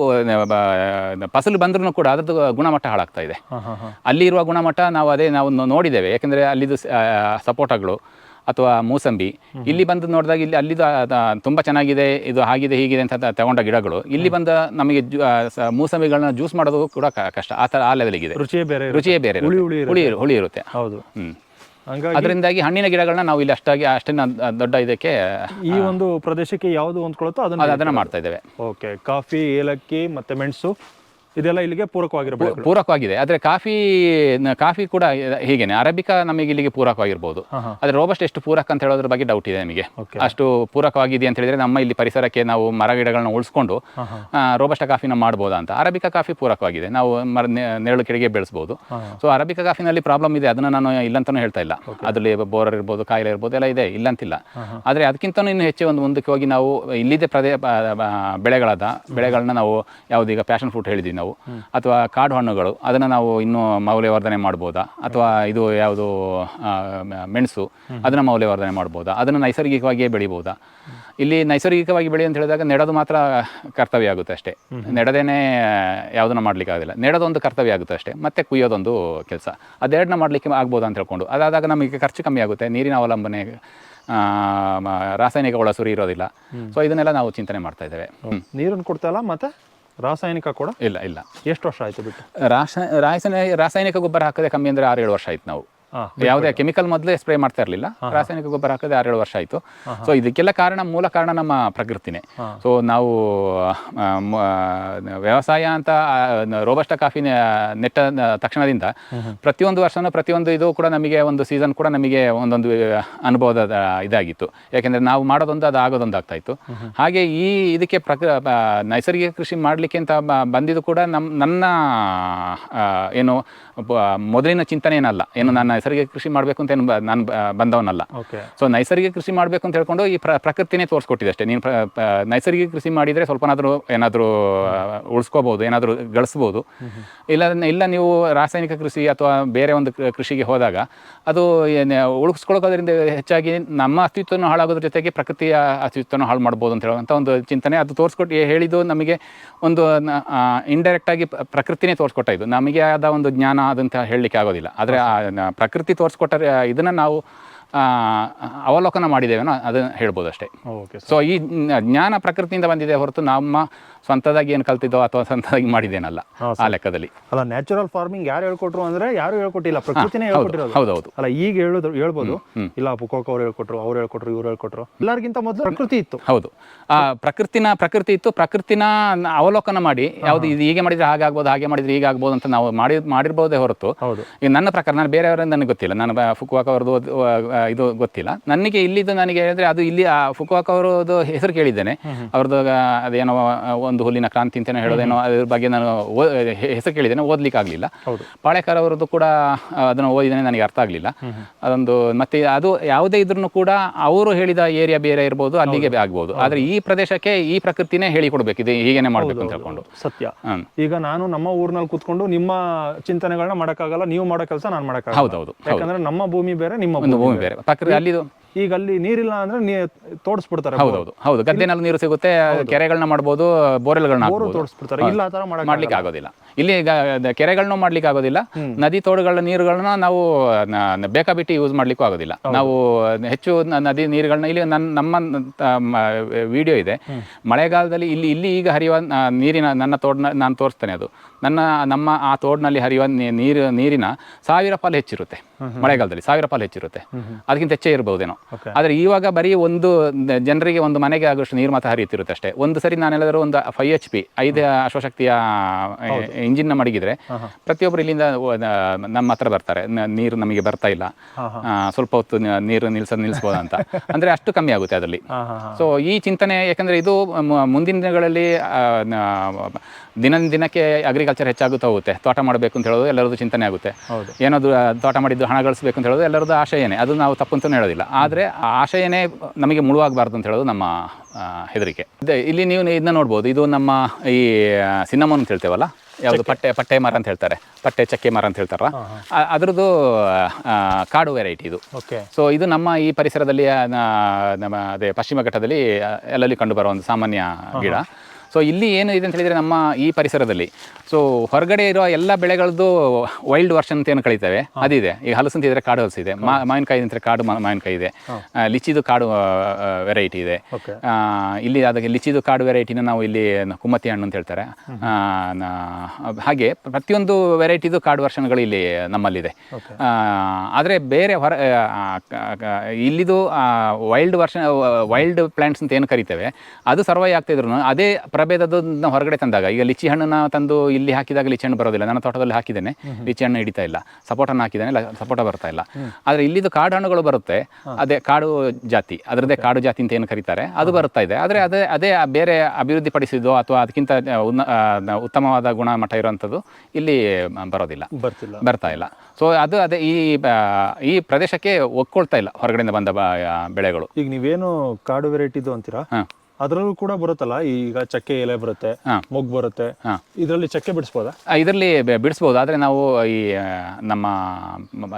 ಫಸಲು ಬಂದ್ರೂ ಕೂಡ ಅದರದ್ದು ಗುಣಮಟ್ಟ ಹಾಳಾಗ್ತಾ ಇದೆ. ಅಲ್ಲಿರುವ ಗುಣಮಟ್ಟ ನಾವು ಅದೇ ನಾವು ನೋಡಿದ್ದೇವೆ. ಯಾಕೆಂದರೆ ಅಲ್ಲಿದು ಸಪೋಟಗಳು ಅಥವಾ ಮೂಸಂಬಿ. ಇಲ್ಲಿ ಬಂದು ನೋಡಿದಾಗ ಇಲ್ಲಿ ಅಲ್ಲಿದು ತುಂಬ ಚೆನ್ನಾಗಿದೆ ಇದು ಆಗಿದೆ ಹೀಗಿದೆ ಅಂತ ತಗೊಂಡ ಗಿಡಗಳು. ಇಲ್ಲಿ ಬಂದ ನಮಗೆ ಮೂಸಂಬಿಗಳನ್ನ ಜ್ಯೂಸ್ ಮಾಡೋದು ಕೂಡ ಕಷ್ಟ. ಆ ಥರ ಆ ಲೆವೆಲಿಗಿದೆ ರುಚಿಯೇ ಬೇರೆ ರುಚಿಯೇ ಬೇರೆ ಹುಳಿ. ಹುಳಿ ಇರುತ್ತೆ. ಹುಳಿ ಇರುತ್ತೆ. ಹೌದು. ಅದರಿಂದಾಗಿ ಹಣ್ಣಿನ ಗಿಡಗಳನ್ನ ನಾವು ಇಲ್ಲಿ ಅಷ್ಟಾಗಿ ಅಷ್ಟೇ ದೊಡ್ಡ ಇದಕ್ಕೆ ಈ ಒಂದು ಪ್ರದೇಶಕ್ಕೆ ಯಾವುದು ಹೊಂದ್ಕೊಳುತ್ತೋ ಅದನ್ನ ಅದನ್ನ ಮಾಡ್ತಾ ಇದ್ದೇವೆ. ಓಕೆ. ಕಾಫಿ ಏಲಕ್ಕಿ ಮತ್ತೆ ಮೆಣಸು. ಇದೆಲ್ಲ ಇಲ್ಲಿಗೆ ಪೂರಕವಾಗಿರಬಹುದು ಪೂರಕವಾಗಿದೆ. ಆದರೆ ಕಾಫಿ ಕಾಫಿ ಕೂಡ ಹೀಗೇನೆ. ಅರಬಿಕಾ ನಮಗೆ ಇಲ್ಲಿಗೆ ಪೂರಕವಾಗಿರ್ಬೋದು. ಆದ್ರೆ ರೋಬಸ್ಟ್ ಎಷ್ಟು ಪೂರಕ ಅಂತ ಹೇಳೋದ್ರ ಬಗ್ಗೆ ಡೌಟ್ ಇದೆ ನಮಗೆ. ಅಷ್ಟು ಪೂರಕವಾಗಿದೆ ಅಂತ ಹೇಳಿದ್ರೆ ನಮ್ಮ ಇಲ್ಲಿ ಪರಿಸರಕ್ಕೆ ನಾವು ಮರ ಗಿಡಗಳನ್ನ ಉಳಿಸ್ಕೊಂಡು ರೋಬಸ್ಟ ಕಾಫಿನ ಮಾಡ್ಬೋದಾ ಅಂತ. ಅರಬಿಕಾ ಕಾಫಿ ಪೂರಕವಾಗಿದೆ. ನಾವು ಮರ ನೆರಳು ಕೆಳಗೆ ಬೆಳೆಸಬಹುದು ಸೊ ಅರಬಿಕಾ ಕಾಫಿನಲ್ಲಿ ಪ್ರಾಬ್ಲಮ್ ಇದೆ. ಅದನ್ನ ನಾನು ಇಲ್ಲಂತನೂ ಹೇಳ್ತಾ ಇಲ್ಲ. ಅದರಲ್ಲಿ ಬೋರರ್ ಇರ್ಬೋದು ಕಾಯಿಲೆ ಇರ್ಬೋದು ಎಲ್ಲ ಇದೆ. ಇಲ್ಲಂತಿಲ್ಲ. ಆದರೆ ಅದಕ್ಕಿಂತ ಇನ್ನು ಹೆಚ್ಚು ಒಂದು ಮುಂದಕ್ಕೆ ಹೋಗಿ ನಾವು ಇಲ್ಲಿದೆ ಪ್ರದೇ ಬೆಳೆಗಳಾದ ಬೆಳೆಗಳನ್ನ ನಾವು ಯಾವುದು ಈಗ ಪ್ಯಾಷನ್ ಫ್ರೂಟ್ ಹೇಳಿದ್ವಿ ನಾವು. ಅಥವಾ ಕಾಡು ಹಣ್ಣುಗಳು ಅದನ್ನು ನಾವು ಇನ್ನೂ ಮೌಲ್ಯವರ್ಧನೆ ಮಾಡ್ಬೋದಾ? ಅಥವಾ ಇದು ಯಾವುದು ಮೆಣಸು ಅದನ್ನು ಮೌಲ್ಯವರ್ಧನೆ ಮಾಡ್ಬೋದಾ? ಅದನ್ನು ನೈಸರ್ಗಿಕವಾಗಿಯೇ ಬೆಳಿಬೋದಾ? ಇಲ್ಲಿ ನೈಸರ್ಗಿಕವಾಗಿ ಬೆಳಿ ಅಂತ ಹೇಳಿದಾಗ ನೆಡೋದು ಮಾತ್ರ ಕರ್ತವ್ಯ ಆಗುತ್ತೆ ಅಷ್ಟೇ. ನೆಡದೇನೆ ಯಾವುದನ್ನು ನೆಡೋದು ನೆಡೋದೊಂದು ಕರ್ತವ್ಯ ಆಗುತ್ತೆ ಅಷ್ಟೇ. ಮತ್ತೆ ಕುಯ್ಯೋದೊಂದು ಕೆಲಸ. ಅದೆರಡನ್ನ ಮಾಡಲಿಕ್ಕೆ ಆಗ್ಬೋದು ಅಂತ ಹೇಳ್ಕೊಂಡು ಅದಾದಾಗ ನಮಗೆ ಖರ್ಚು ಕಮ್ಮಿ ಆಗುತ್ತೆ. ನೀರಿನ ಅವಲಂಬನೆ ರಾಸಾಯನಿಕ ಒಳಸುರಿ ಇರೋದಿಲ್ಲ. ಸೊ ಇದನ್ನೆಲ್ಲ ನಾವು ಚಿಂತನೆ ಮಾಡ್ತಾ ಇದ್ದೇವೆ. ನೀರನ್ನು ಕೊಡ್ತಾ ಇಲ್ಲ ಮತ್ತೆ? ರಾಸಾಯನಿಕ ಕೂಡ? ಇಲ್ಲ ಇಲ್ಲ. ಎಷ್ಟು ವರ್ಷ ಆಯಿತು ಬಿಟ್ಟು? ರಾಸ ರಾಸಾಯನಿಕ ರಾಸಾಯನಿಕ ಗೊಬ್ಬರ ಹಾಕದೆ ಕಮ್ಮಿ ಅಂದರೆ ಆರೇಳು ವರ್ಷ ಆಯ್ತು ನಾವು. ಯಾವುದೇ ಕೆಮಿಕಲ್ ಮೊದಲೇ ಸ್ಪ್ರೇ ಮಾಡ್ತಾ ಇರಲಿಲ್ಲ. ರಾಸಾಯನಿಕ ಗೊಬ್ಬರ ಹಾಕದೆ ಆರೇಳು ವರ್ಷ ಆಯಿತು. ಸೊ ಇದಕ್ಕೆಲ್ಲ ಕಾರಣ ಮೂಲ ಕಾರಣ ನಮ್ಮ ಪ್ರಕೃತಿನೇ. ಸೊ ನಾವು ವ್ಯವಸಾಯ ಅಂತ ರೋಬಸ್ಟ ಕಾಫಿ ನೆಟ್ಟ ತಕ್ಷಣದಿಂದ ಪ್ರತಿಯೊಂದು ವರ್ಷನೂ ಪ್ರತಿಯೊಂದು ಇದು ಕೂಡ ನಮಗೆ ಒಂದು ಸೀಸನ್ ಕೂಡ ನಮಗೆ ಒಂದೊಂದು ಅನುಭವದ ಇದಾಗಿತ್ತು. ಯಾಕೆಂದರೆ ನಾವು ಮಾಡೋದೊಂದು ಅದು ಆಗೋದೊಂದು ಆಗ್ತಾ ಇತ್ತು ಹಾಗೆ ಈ ಇದಕ್ಕೆ ಪ್ರಕ ನೈಸರ್ಗಿಕ ಕೃಷಿ ಮಾಡಲಿಕ್ಕೆ ಅಂತ ಬಂದಿದ್ದು ಕೂಡ ನಮ್ಮ ನನ್ನ ಏನು ಮೊದಲಿನ ಚಿಂತನೆ ಏನಲ್ಲ ಏನು ನನ್ನ ನೈಸರ್ಗಿಕ ಕೃಷಿ ಮಾಡಬೇಕು ಅಂತ ಏನು ನಾನು ಬಂದವನಲ್ಲ. ಓಕೆ ಸೊ ನೈಸರ್ಗಿಕ ಕೃಷಿ ಮಾಡಬೇಕು ಅಂತ ಹೇಳ್ಕೊಂಡು ಈ ಪ್ರ ಪ್ರಕೃತಿನೇ ತೋರಿಸ್ಕೊಟ್ಟಿದೆ ಅಷ್ಟೇ. ನೀನು ಪ್ರ- ನೈಸರ್ಗಿಕ ಕೃಷಿ ಮಾಡಿದರೆ ಸ್ವಲ್ಪನಾದರೂ ಏನಾದರೂ ಉಳಿಸ್ಕೋಬೋದು ಏನಾದರೂ ಗಳಿಸ್ಬೋದು. ಇಲ್ಲ ಇಲ್ಲ ನೀವು ರಾಸಾಯನಿಕ ಕೃಷಿ ಅಥವಾ ಬೇರೆ ಒಂದು ಕೃಷಿಗೆ ಹೋದಾಗ ಅದು ಉಳಿಸ್ಕೊಳ್ಳೋದ್ರಿಂದ ಹೆಚ್ಚಾಗಿ ನಮ್ಮ ಅಸ್ತಿತ್ವವನ್ನು ಹಾಳಾಗೋದ್ರ ಜೊತೆಗೆ ಪ್ರಕೃತಿಯ ಅಸ್ತಿತ್ವನ ಹಾಳು ಮಾಡ್ಬೋದು ಅಂತ ಹೇಳುವಂಥ ಒಂದು ಚಿಂತನೆ ಅದು ತೋರಿಸ್ಕೊಟ್ಟು ಹೇಳಿದ್ದು ನಮಗೆ ಒಂದು ಇಂಡೈರೆಕ್ಟಾಗಿ ಪ್ರಕೃತಿನೇ ತೋರಿಸ್ಕೊಟ್ಟ ಇದು. ನಮಗೆ ಆದ ಒಂದು ಜ್ಞಾನ ಅದಂತ ಹೇಳಲಿಕ್ಕೆ ಆಗೋದಿಲ್ಲ. ಆದರೆ ಪ್ರಕೃತಿ ತೋರಿಸ್ಕೊಟ್ಟರೆ ಇದನ್ನು ನಾವು ಅವಲೋಕನ ಮಾಡಿದ್ದೇವೆ ಅದನ್ನು ಹೇಳ್ಬೋದು ಅಷ್ಟೇ. ಓಕೆ ಸೊ ಈ ಜ್ಞಾನ ಪ್ರಕೃತಿಯಿಂದ ಬಂದಿದೆ ಹೊರತು ನಮ್ಮ ಸ್ವಂತದಾಗಿ ಏನು ಕಲ್ತಿದ್ದೋ ಅಥವಾ ಸ್ವಂತದಾಗಿ ಮಾಡಿದ್ದೇನಲ್ಲ ಆ ಲೆಕ್ಕದಲ್ಲಿ. ಅಲ್ಲ ನ್ಯಾಚುರಲ್ ಫಾರ್ಮಿಂಗ್ ಯಾರು ಹೇಳ್ಕೊಟ್ರು ಅಂದ್ರೆ ಯಾರು ಹೇಳ್ಕೊಟ್ಟಿಲ್ಲ ಪ್ರಕೃತಿನೇ ಹೌದು ಹೇಳ್ಕೊಟ್ಟಿರೋದು. ಹೌದೌದು ಅಲ್ಲ ಈಗ ಹೇಳುದು ಹೇಳ್ಬೋದು. ಇಲ್ಲ ಪುಕೋಕ್ ಅವ್ರು ಹೇಳ್ಕೊಟ್ರು ಅವ್ರು ಹೇಳ್ಕೊಟ್ರು ಇವ್ರು ಹೇಳ್ಕೊಟ್ರು. ಎಲ್ಲರಿಗಿಂತ ಮೊದಲು ಪ್ರಕೃತಿ ಇತ್ತು. ಹೌದು. ಆ ಪ್ರಕೃತಿನ ಪ್ರಕೃತಿ ಇತ್ತು ಪ್ರಕೃತಿನ ಅವಲೋಕನ ಮಾಡಿ ಯಾವುದು ಇದು ಹೀಗೆ ಮಾಡಿದ್ರೆ ಹಾಗೆ ಆಗ್ಬೋದು ಹಾಗೆ ಮಾಡಿದ್ರೆ ಹೀಗೆ ಆಗ್ಬೋದು ಅಂತ ನಾವು ಮಾಡಿ ಮಾಡಿರ್ಬೋದೇ ಹೊರತು. ಹೌದು. ಈಗ ನನ್ನ ಪ್ರಕಾರ ನಾನು ಬೇರೆಯವರಿಂದ ನನಗೆ ಗೊತ್ತಿಲ್ಲ. ನಾನು ಫುಕುವಾಕ ಅವ್ರದ್ದು ಇದು ಗೊತ್ತಿಲ್ಲ. ನನಗೆ ಇಲ್ಲಿದ್ದು ನನಗೆ ಹೇಳಿದ್ರೆ ಅದು ಇಲ್ಲಿ ಆ ಫುಕುವಾಕ ಅವರದು ಹೆಸರು ಕೇಳಿದ್ದೇನೆ. ಅವ್ರದ್ದು ಅದೇನೋ ಒಂದು ಹುಲ್ಲಿನ ಕ್ರಾಂತಿ ಅಂತೇನೋ ಹೇಳೋದೇನೋ ಅದ್ರ ಬಗ್ಗೆ ನಾನು ಹೆಸರು ಕೇಳಿದ್ದೇನೆ ಓದ್ಲಿಕ್ಕೆ ಆಗಲಿಲ್ಲ. ಪಾಳೇಕರ್ ಅವರದ್ದು ಕೂಡ ಅದನ್ನು ಓದಿದ್ದೇನೆ ನನಗೆ ಅರ್ಥ ಆಗಲಿಲ್ಲ. ಅದೊಂದು ಮತ್ತೆ ಅದು ಯಾವುದೇ ಇದ್ರೂ ಕೂಡ ಅವರು ಹೇಳಿದ ಏರಿಯಾ ಬೇರೆ ಇರ್ಬೋದು ಅಲ್ಲಿಗೆ ಆಗ್ಬೋದು. ಆದರೆ ಈ ಪ್ರದೇಶಕ್ಕೆ ಈ ಪ್ರಕೃತಿನೇ ಹೇಳಿಕೊಡ್ಬೇಕು ಇದು ಹೀಗೇನೆ ಮಾಡಬೇಕು ಅಂತ ಹೇಳ್ಕೊಂಡು. ಸತ್ಯ. ಈಗ ನಾನು ನಮ್ಮ ಊರಿನಲ್ಲಿ ಕೂತ್ಕೊಂಡು ನಿಮ್ಮ ಚಿಂತನೆಗಳನ್ನ ಮಾಡೋಕ್ಕಾಗಲ್ಲ ನೀವು ಮಾಡೋ ಕೆಲಸ ನಾನು ಮಾಡೋಕ್ಕಾಗಲ್ಲ. ಹೌದೌದು. ಹೌದು. ಯಾಕಂದ್ರೆ ನಮ್ಮ ಭೂಮಿ ಬೇರೆ ನಿಮ್ಮ ಭೂಮಿ ಭೂಮಿ ಬೇರೆ ಪ್ರಕೃತಿ ಅಲ್ಲಿದು ಈಗ ಅಲ್ಲಿ ನೀರಿಲ್ಲ ಅಂದ್ರೆ ನೀ ತೋಡಿಸ್ಬಿಡ್ತಾರೆ ಹೌದೌದು ಹೌದು ಗದ್ದೆನಲ್ಲಿ ನೀರು ಸಿಗುತ್ತೆ ಕೆರೆಗಳನ್ನ ಮಾಡ್ಬೋದು ಬೋರ್ವೆಲ್ಗಳನ್ನ ಬೋರು ಹಾಕ್ಬೋದು. ತೋಡಿಸ್ಬಿಡ್ತಾರೆ. ಇಲ್ಲ ಆ ಮಾಡಕ್ ಮಾಡ್ಲಿಕ್ಕೆ ಆಗೋದಿಲ್ಲ ಇಲ್ಲಿ ಈಗ ಕೆರೆಗಳನ್ನು ಮಾಡ್ಲಿಕ್ಕೆ ಆಗೋದಿಲ್ಲ. ನದಿ ತೋಡುಗಳ ನೀರುಗಳನ್ನ ನಾವು ಬೇಕಾ ನ- ಬೇಕಾಬಿಟ್ಟು ಯೂಸ್ ಮಾಡ್ಲಿಕ್ಕೂ ಆಗೋದಿಲ್ಲ. ನಾವು ಹೆಚ್ಚು ನ- ನದಿ ನೀರುಗಳನ್ನ ಇಲ್ಲಿ ನನ್ನ ನಮ್ಮ ವಿಡಿಯೋ ಇದೆ. ಮಳೆಗಾಲದಲ್ಲಿ ಇಲ್ಲಿ ಇಲ್ಲಿ ಈಗ ಹರಿಯುವ ಆ, ನೀರಿನ ನನ್ನ ತೋಡ್ನ ನಾನು ತೋರಿಸ್ತೇನೆ ಅದು. ನನ್ನ ನಮ್ಮ ಆ ತೋಡ್ನಲ್ಲಿ ಹರಿಯುವ ನೀ- ನೀರು ನೀರಿನ ಸಾವಿರ ಪಾಲು ಹೆಚ್ಚಿರುತ್ತೆ. ಮಳೆಗಾಲದಲ್ಲಿ ಸಾವಿರ ಪಾಲು ಹೆಚ್ಚಿರುತ್ತೆ. ಅದಕ್ಕಿಂತ ಹೆಚ್ಚೇ ಇರಬಹುದೇನೋ. ಆದರೆ ಇವಾಗ ಬರೀ ಒಂದು ಜನರಿಗೆ ಒಂದು ಮನೆಗೆ ಆಗುವಷ್ಟು ನೀರು ಮಾತ್ರ ಹರಿಯುತ್ತಿರುತ್ತೆ ಅಷ್ಟೇ. ಒಂದು ಸರಿ ನಾನೆಲ್ಲಾದರೂ ಒಂದು ಫೈವ್ ಎಚ್ ಪಿ ಐದು ಅಶ್ವಶಕ್ತಿಯ ಇಂಜಿನ್ನ ಮಡಗಿದ್ರೆ ಪ್ರತಿಯೊಬ್ಬರು ಇಲ್ಲಿಂದ ನಮ್ಮ ಹತ್ರ ಬರ್ತಾರೆ. ನೀರು ನಮಗೆ ಬರ್ತಾ ಇಲ್ಲ. ಆ, ಸ್ವಲ್ಪ ಹೊತ್ತು ನೀರು ನಿಲ್ಸ ನಿಲ್ಲಿಸ್ಬೋದು ಅಂತ. ಅಂದರೆ ಅಷ್ಟು ಕಮ್ಮಿ ಆಗುತ್ತೆ ಅದರಲ್ಲಿ. ಸೊ ಈ ಚಿಂತನೆ ಯಾಕಂದರೆ ಇದು ಮುಂದಿನ ದಿನಗಳಲ್ಲಿ ಆ, ನ- ದಿನ ದಿನಕ್ಕೆ ಅಗ್ರಿಕಲ್ಚರ್ ಹೆಚ್ಚಾಗುತ್ತಾ ಹೋಗುತ್ತೆ. ತೋಟ ಮಾಡಬೇಕು ಅಂತ ಹೇಳೋದು ಎಲ್ಲರದ್ದು ಚಿಂತನೆ ಆಗುತ್ತೆ. ಹೌದು. ಏನದು ಆ, ತೋಟ ಮಾಡಿದ್ದು ಹಣ ಗಳಿಸಬೇಕು ಅಂತ ಹೇಳೋದು ಎಲ್ಲರದ್ದು ಆಶಯನೇ. ಅದು ನಾವು ತಪ್ಪು ಅಂತಲೂ ಹೇಳೋದಿಲ್ಲ. ಆದರೆ ಆ ಆಶಯನೇ ನಮಗೆ ಮುಳುವಾಗಬಾರ್ದು ಅಂತ ಹೇಳೋದು ನಮ್ಮ ಹೆದರಿಕೆ. ಇಲ್ಲಿ ನೀವು ಇದನ್ನ ನೋಡ್ಬೋದು. ಇದು ನಮ್ಮ ಈ ಸಿನ್ನಮನ್ ಅಂತ ಹೇಳ್ತೇವಲ್ಲ? ಯಾವುದು ಪಟ್ಟೆ ಪಟ್ಟೆ ಮರ ಅಂತ ಹೇಳ್ತಾರೆ. ಪಟ್ಟೆ ಚಕ್ಕೆ ಮರ ಅಂತ ಹೇಳ್ತಾರ ಅದರದ್ದು ಕಾಡು ವೆರೈಟಿ ಇದು. ಓಕೆ. ಸೊ ಇದು ನಮ್ಮ ಈ ಪರಿಸರದಲ್ಲಿ ನಮ್ಮ ಅದೇ ಪಶ್ಚಿಮ ಘಟ್ಟದಲ್ಲಿ ಎಲ್ಲಲ್ಲಿ ಕಂಡುಬರುವ ಒಂದು ಸಾಮಾನ್ಯ ಗಿಡ. ಸೊ ಇಲ್ಲಿ ಏನು ಇದೆ ಅಂತ ಹೇಳಿದರೆ ನಮ್ಮ ಈ ಪರಿಸರದಲ್ಲಿ. ಸೊ ಹೊರಗಡೆ ಇರೋ ಎಲ್ಲ ಬೆಳೆಗಳದ್ದು ವೈಲ್ಡ್ ವರ್ಷನ್ ಅಂತ ಏನು ಕಳಿತೇವೆ? ಅದಿದೆ. ಈಗ ಹಲಸು ಇದ್ರೆ ಕಾಡು ಹಲಸು ಇದೆ. ಮಾವಿನಕಾಯಿ ಅಂತ ಕಾಡು ಮಾವಿನಕಾಯಿ ಇದೆ. ಲಿಚಿದು ಕಾಡು ವೆರೈಟಿ ಇದೆ. ಇಲ್ಲಿ ಅದಕ್ಕೆ ಲಿಚಿದು ಕಾಡು ವೆರೈಟಿನ ನಾವು ಇಲ್ಲಿ ಕುಮ್ಮತಿ ಹಣ್ಣು ಅಂತ ಹೇಳ್ತಾರೆ. ಹಾಗೆ ಪ್ರತಿಯೊಂದು ವೆರೈಟಿದು ಕಾಡು ವರ್ಷನ್ಗಳು ಇಲ್ಲಿ ನಮ್ಮಲ್ಲಿದೆ. ಆದರೆ ಬೇರೆ ಹೊರ ಇಲ್ಲಿದು ವೈಲ್ಡ್ ವರ್ಷನ್ ವೈಲ್ಡ್ ಪ್ಲಾಂಟ್ಸ್ ಅಂತ ಏನು ಕರಿತೇವೆ ಅದು ಸರ್ವೈ ಆಗ್ತಿದ್ರು ಅದೇ ಪ್ರಭೇದದನ್ನ ಹೊರಗಡೆ ತಂದಾಗ ಈಗ ಲಿಚಿ ಹಣ್ಣನ್ನ ತಂದು ಇಲ್ಲಿ ಹಾಕಿದಾಗ ಲಿಚಿ ಹಣ್ಣು ಬರೋದಿಲ್ಲ. ನನ್ನ ತೋಟದಲ್ಲಿ ಹಾಕಿದ್ದೇನೆ. ಲಿಚಿ ಹಣ್ಣು ಹಿಡಿತಾ ಇಲ್ಲ. ಸಪೋಟನ ಹಾಕಿದ್ದೇನೆ. ಸಪೋಟ ಬರ್ತಾ ಇಲ್ಲ. ಆದರೆ ಇಲ್ಲಿದು ಕಾಡು ಹಣ್ಣುಗಳು ಬರುತ್ತೆ. ಅದೇ ಕಾಡು ಜಾತಿ ಅದರದೇ ಕಾಡು ಜಾತಿ ಅಂತ ಏನು ಕರೀತಾರೆ. ಅದು ಬರ್ತಾ ಇದೆ. ಆದರೆ ಅದೇ ಅದೇ ಬೇರೆ ಅಭಿವೃದ್ಧಿ ಪಡಿಸಿದ್ದು ಅಥವಾ ಅದಕ್ಕಿಂತ ಉನ್ನ ಉತ್ತಮವಾದ ಗುಣಮಟ್ಟ ಇರುವಂಥದ್ದು ಇಲ್ಲಿ ಬರೋದಿಲ್ಲ. ಬರ್ತಿಲ್ಲ. ಬರ್ತಾ ಇಲ್ಲ. ಸೊ ಅದು ಅದೇ ಈ ಈ ಪ್ರದೇಶಕ್ಕೆ ಒಕ್ಕೊಳ್ತಾ ಇಲ್ಲ ಹೊರಗಡೆಯಿಂದ ಬಂದ ಬೆಳೆಗಳು. ಈಗ ನೀವೇನು ಕಾಡು ವೆರೈಟಿದು ಅಂತೀರಾ? ಅದ್ರಲ್ಲೂ ಕೂಡ ಬರುತ್ತಲ್ಲ? ಈಗ ಚಕ್ಕೆ ಎಲೆ ಬರುತ್ತೆ ಹಾ. ಮೊಗ್ ಬರುತ್ತೆ. ಹಾ. ಇದರಲ್ಲಿ ಚಕ್ಕೆ ಬಿಡಿಸ್ಬೋದಾ? ಇದರಲ್ಲಿ ಬಿಡಿಸ್ಬೋದು. ಆದರೆ ನಾವು ಈ ಆ, ನಮ್ಮ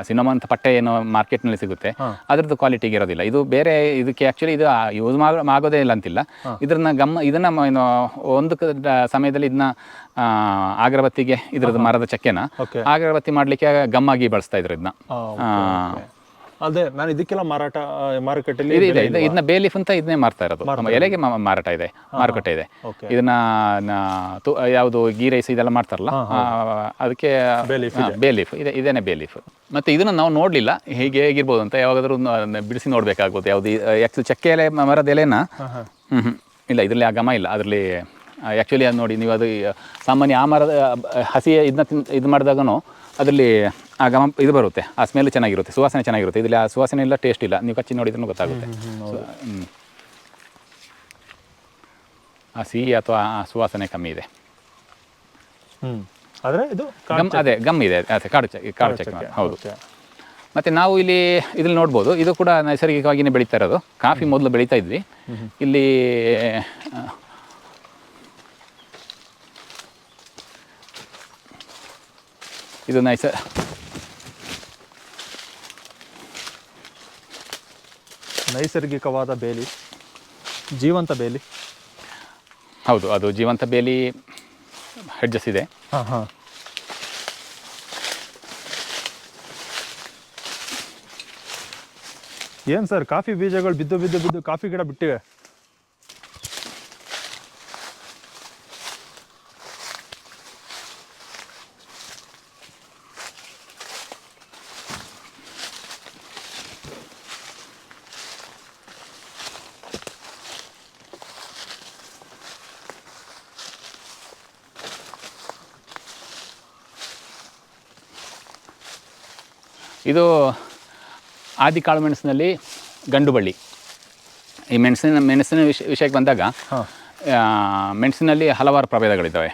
ಸಿನಿಮಾಂತ ಪಟ್ಟೆ ಏನು ಮಾರ್ಕೆಟ್ನಲ್ಲಿ ಸಿಗುತ್ತೆ. ಅದರದ್ದು ಕ್ವಾಲಿಟಿಗೆ ಇರೋದಿಲ್ಲ. ಇದು ಬೇರೆ ಇದಕ್ಕೆ ಆ್ಯಕ್ಚುಲಿ ಇದು ಯೂಸ್ ಆಗೋದೇ ಇಲ್ಲ ಅಂತಿಲ್ಲ. ಇದನ್ನ ಗಮ್ಮ ಇದನ್ನ ಏನು ಒಂದು ಕ- ಸಮಯದಲ್ಲಿ ಇದನ್ನ ಅಗರಬತ್ತಿಗೆ ಇದ್ರದ್ದು ಮರದ ಚಕ್ಕೆನ Okay. ಅಗರಬತ್ತಿ ಮಾಡಲಿಕ್ಕೆ ಗಮ್ಮಾಗಿ ಬಳಸ್ತಾ ಇದ್ರು ಇದನ್ನ. ಆ. ಅದೇ ನಾನು ಇದಕ್ಕೆಲ್ಲ ಮಾರಾಟ ಮಾರುಕಟ್ಟೆಯಲ್ಲಿ ಇದು ಇದೆ. ಇದು ಇದನ್ನ ಬೇಲಿಫ್ ಅಂತ ಇದನ್ನೇ ಮಾರ್ತಾ ಇರೋದು. ನಮ್ಮ ಎಲೆಗೆ ಮಾ- ಮಾರಾಟ ಇದೆ ಮಾರುಕಟ್ಟೆ ಇದೆ. ಇದನ್ನ ನ- ತು- ಯಾವುದು ಗೀ ರೈಸ್ ಇದೆಲ್ಲ ಮಾಡ್ತಾರಲ್ಲ ಆ, ಅದಕ್ಕೆ ಬೇಲೀಫ್ ಇದೆ. ಇದೇನೆ ಬೇಲೀಫ್. ಮತ್ತೆ ಇದನ್ನ ನಾವು ನೋಡ್ಲಿಲ್ಲ. ಹೇಗೆ ಹೇಗಿರ್ಬೋದು ಅಂತ ಯಾವಾಗಾದ್ರೂ ನ- ಬಿಡಿಸಿ ನೋಡ್ಬೇಕಾಗ್ಬೋದು. ಯಾವ್ದು ಆಕ್ಚುಲಿ ಚಕ್ಕೆ ಎಲೆ ಮ- ಮರದ ಎಲೆನ? ಹ್ಮ್ ಹ್ಮ್. ಇಲ್ಲ ಇದರಲ್ಲಿ ಆ ಗಮ ಇಲ್ಲ. ಅದರಲ್ಲಿ ಆ್ಯಕ್ಚುಲಿ ಅದು ನೋಡಿ ನೀವು ಅದು ಈ ಸಾಮಾನ್ಯ ಆ ಮರದ ಆ, ಹಸಿ ಇದನ್ನ ತಿನ್ ಇದು ಮಾಡಿದಾಗನು ಅದರಲ್ಲಿ ಆ ಗಮ್ ಇದು ಬರುತ್ತೆ. ಆ ಸ್ಮೆಲ್ ಚೆನ್ನಾಗಿರುತ್ತೆ. ಸುವಾಸನೆ ಚೆನ್ನಾಗಿರುತ್ತೆ. ಇದರಲ್ಲಿ ಆ ಸುವಾಸನೆ ಇಲ್ಲ ಟೇಸ್ಟ್ ಇಲ್ಲ. ನೀವು ಕಚ್ಚಿ ನೋಡಿದ್ರೂ ಗೊತ್ತಾಗುತ್ತೆ. ಆ ಸಿಹಿ ಅಥವಾ ಆ ಸುವಾಸನೆ ಕಮ್ಮಿ ಇದೆ. ಆದ್ರೆ ಇದು ಗಮ್ ಅದೇ ಗಮ್ ಇದೆ. ಅದೇ ಕಾಡು ಚಕ್ಕೆ ಕಾಡು ಚಕ್ ಹೌದು. ಮತ್ತೆ ಮತ್ತು ನಾವು ಇಲ್ಲಿ ಇದ್ರಲ್ಲಿ ನೋಡ್ಬೋದು. ಇದು ಕೂಡ ನೈಸರ್ಗಿಕವಾಗಿಯೇ ಬೆಳೀತಾ ಇರೋದು. ಕಾಫಿ ಮೊದಲು ಬೆಳೀತಾ ಇದ್ವಿ. ಇಲ್ಲಿ ಇದು ನೈಸ ನೈಸರ್ಗಿಕವಾದ ಬೇಲಿ ಜೀವಂತ ಬೇಲಿ. ಹೌದು ಅದು ಜೀವಂತ ಬೇಲಿ ಹೆಡ್ಜಸ್ ಇದೆ ಹಾಂ ಹಾಂ. ಏನು ಸರ್ ಕಾಫಿ ಬೀಜಗಳು ಬಿದ್ದು ಬಿದ್ದು ಬಿದ್ದು ಕಾಫಿ ಗಿಡ ಬಿಟ್ಟಿವೆ? ಇದು ಆದಿ ಕಾಳು ಮೆಣಸಿನಲ್ಲಿ ಗಂಡು ಬಳ್ಳಿ. ಈ ಮೆಣಸಿನ ಮೆಣಸಿನ ವಿಷ ವಿಷಯಕ್ಕೆ ಬಂದಾಗ ಮೆಣಸಿನಲ್ಲಿ ಹಲವಾರು ಪ್ರಭೇದಗಳಿದ್ದಾವೆ.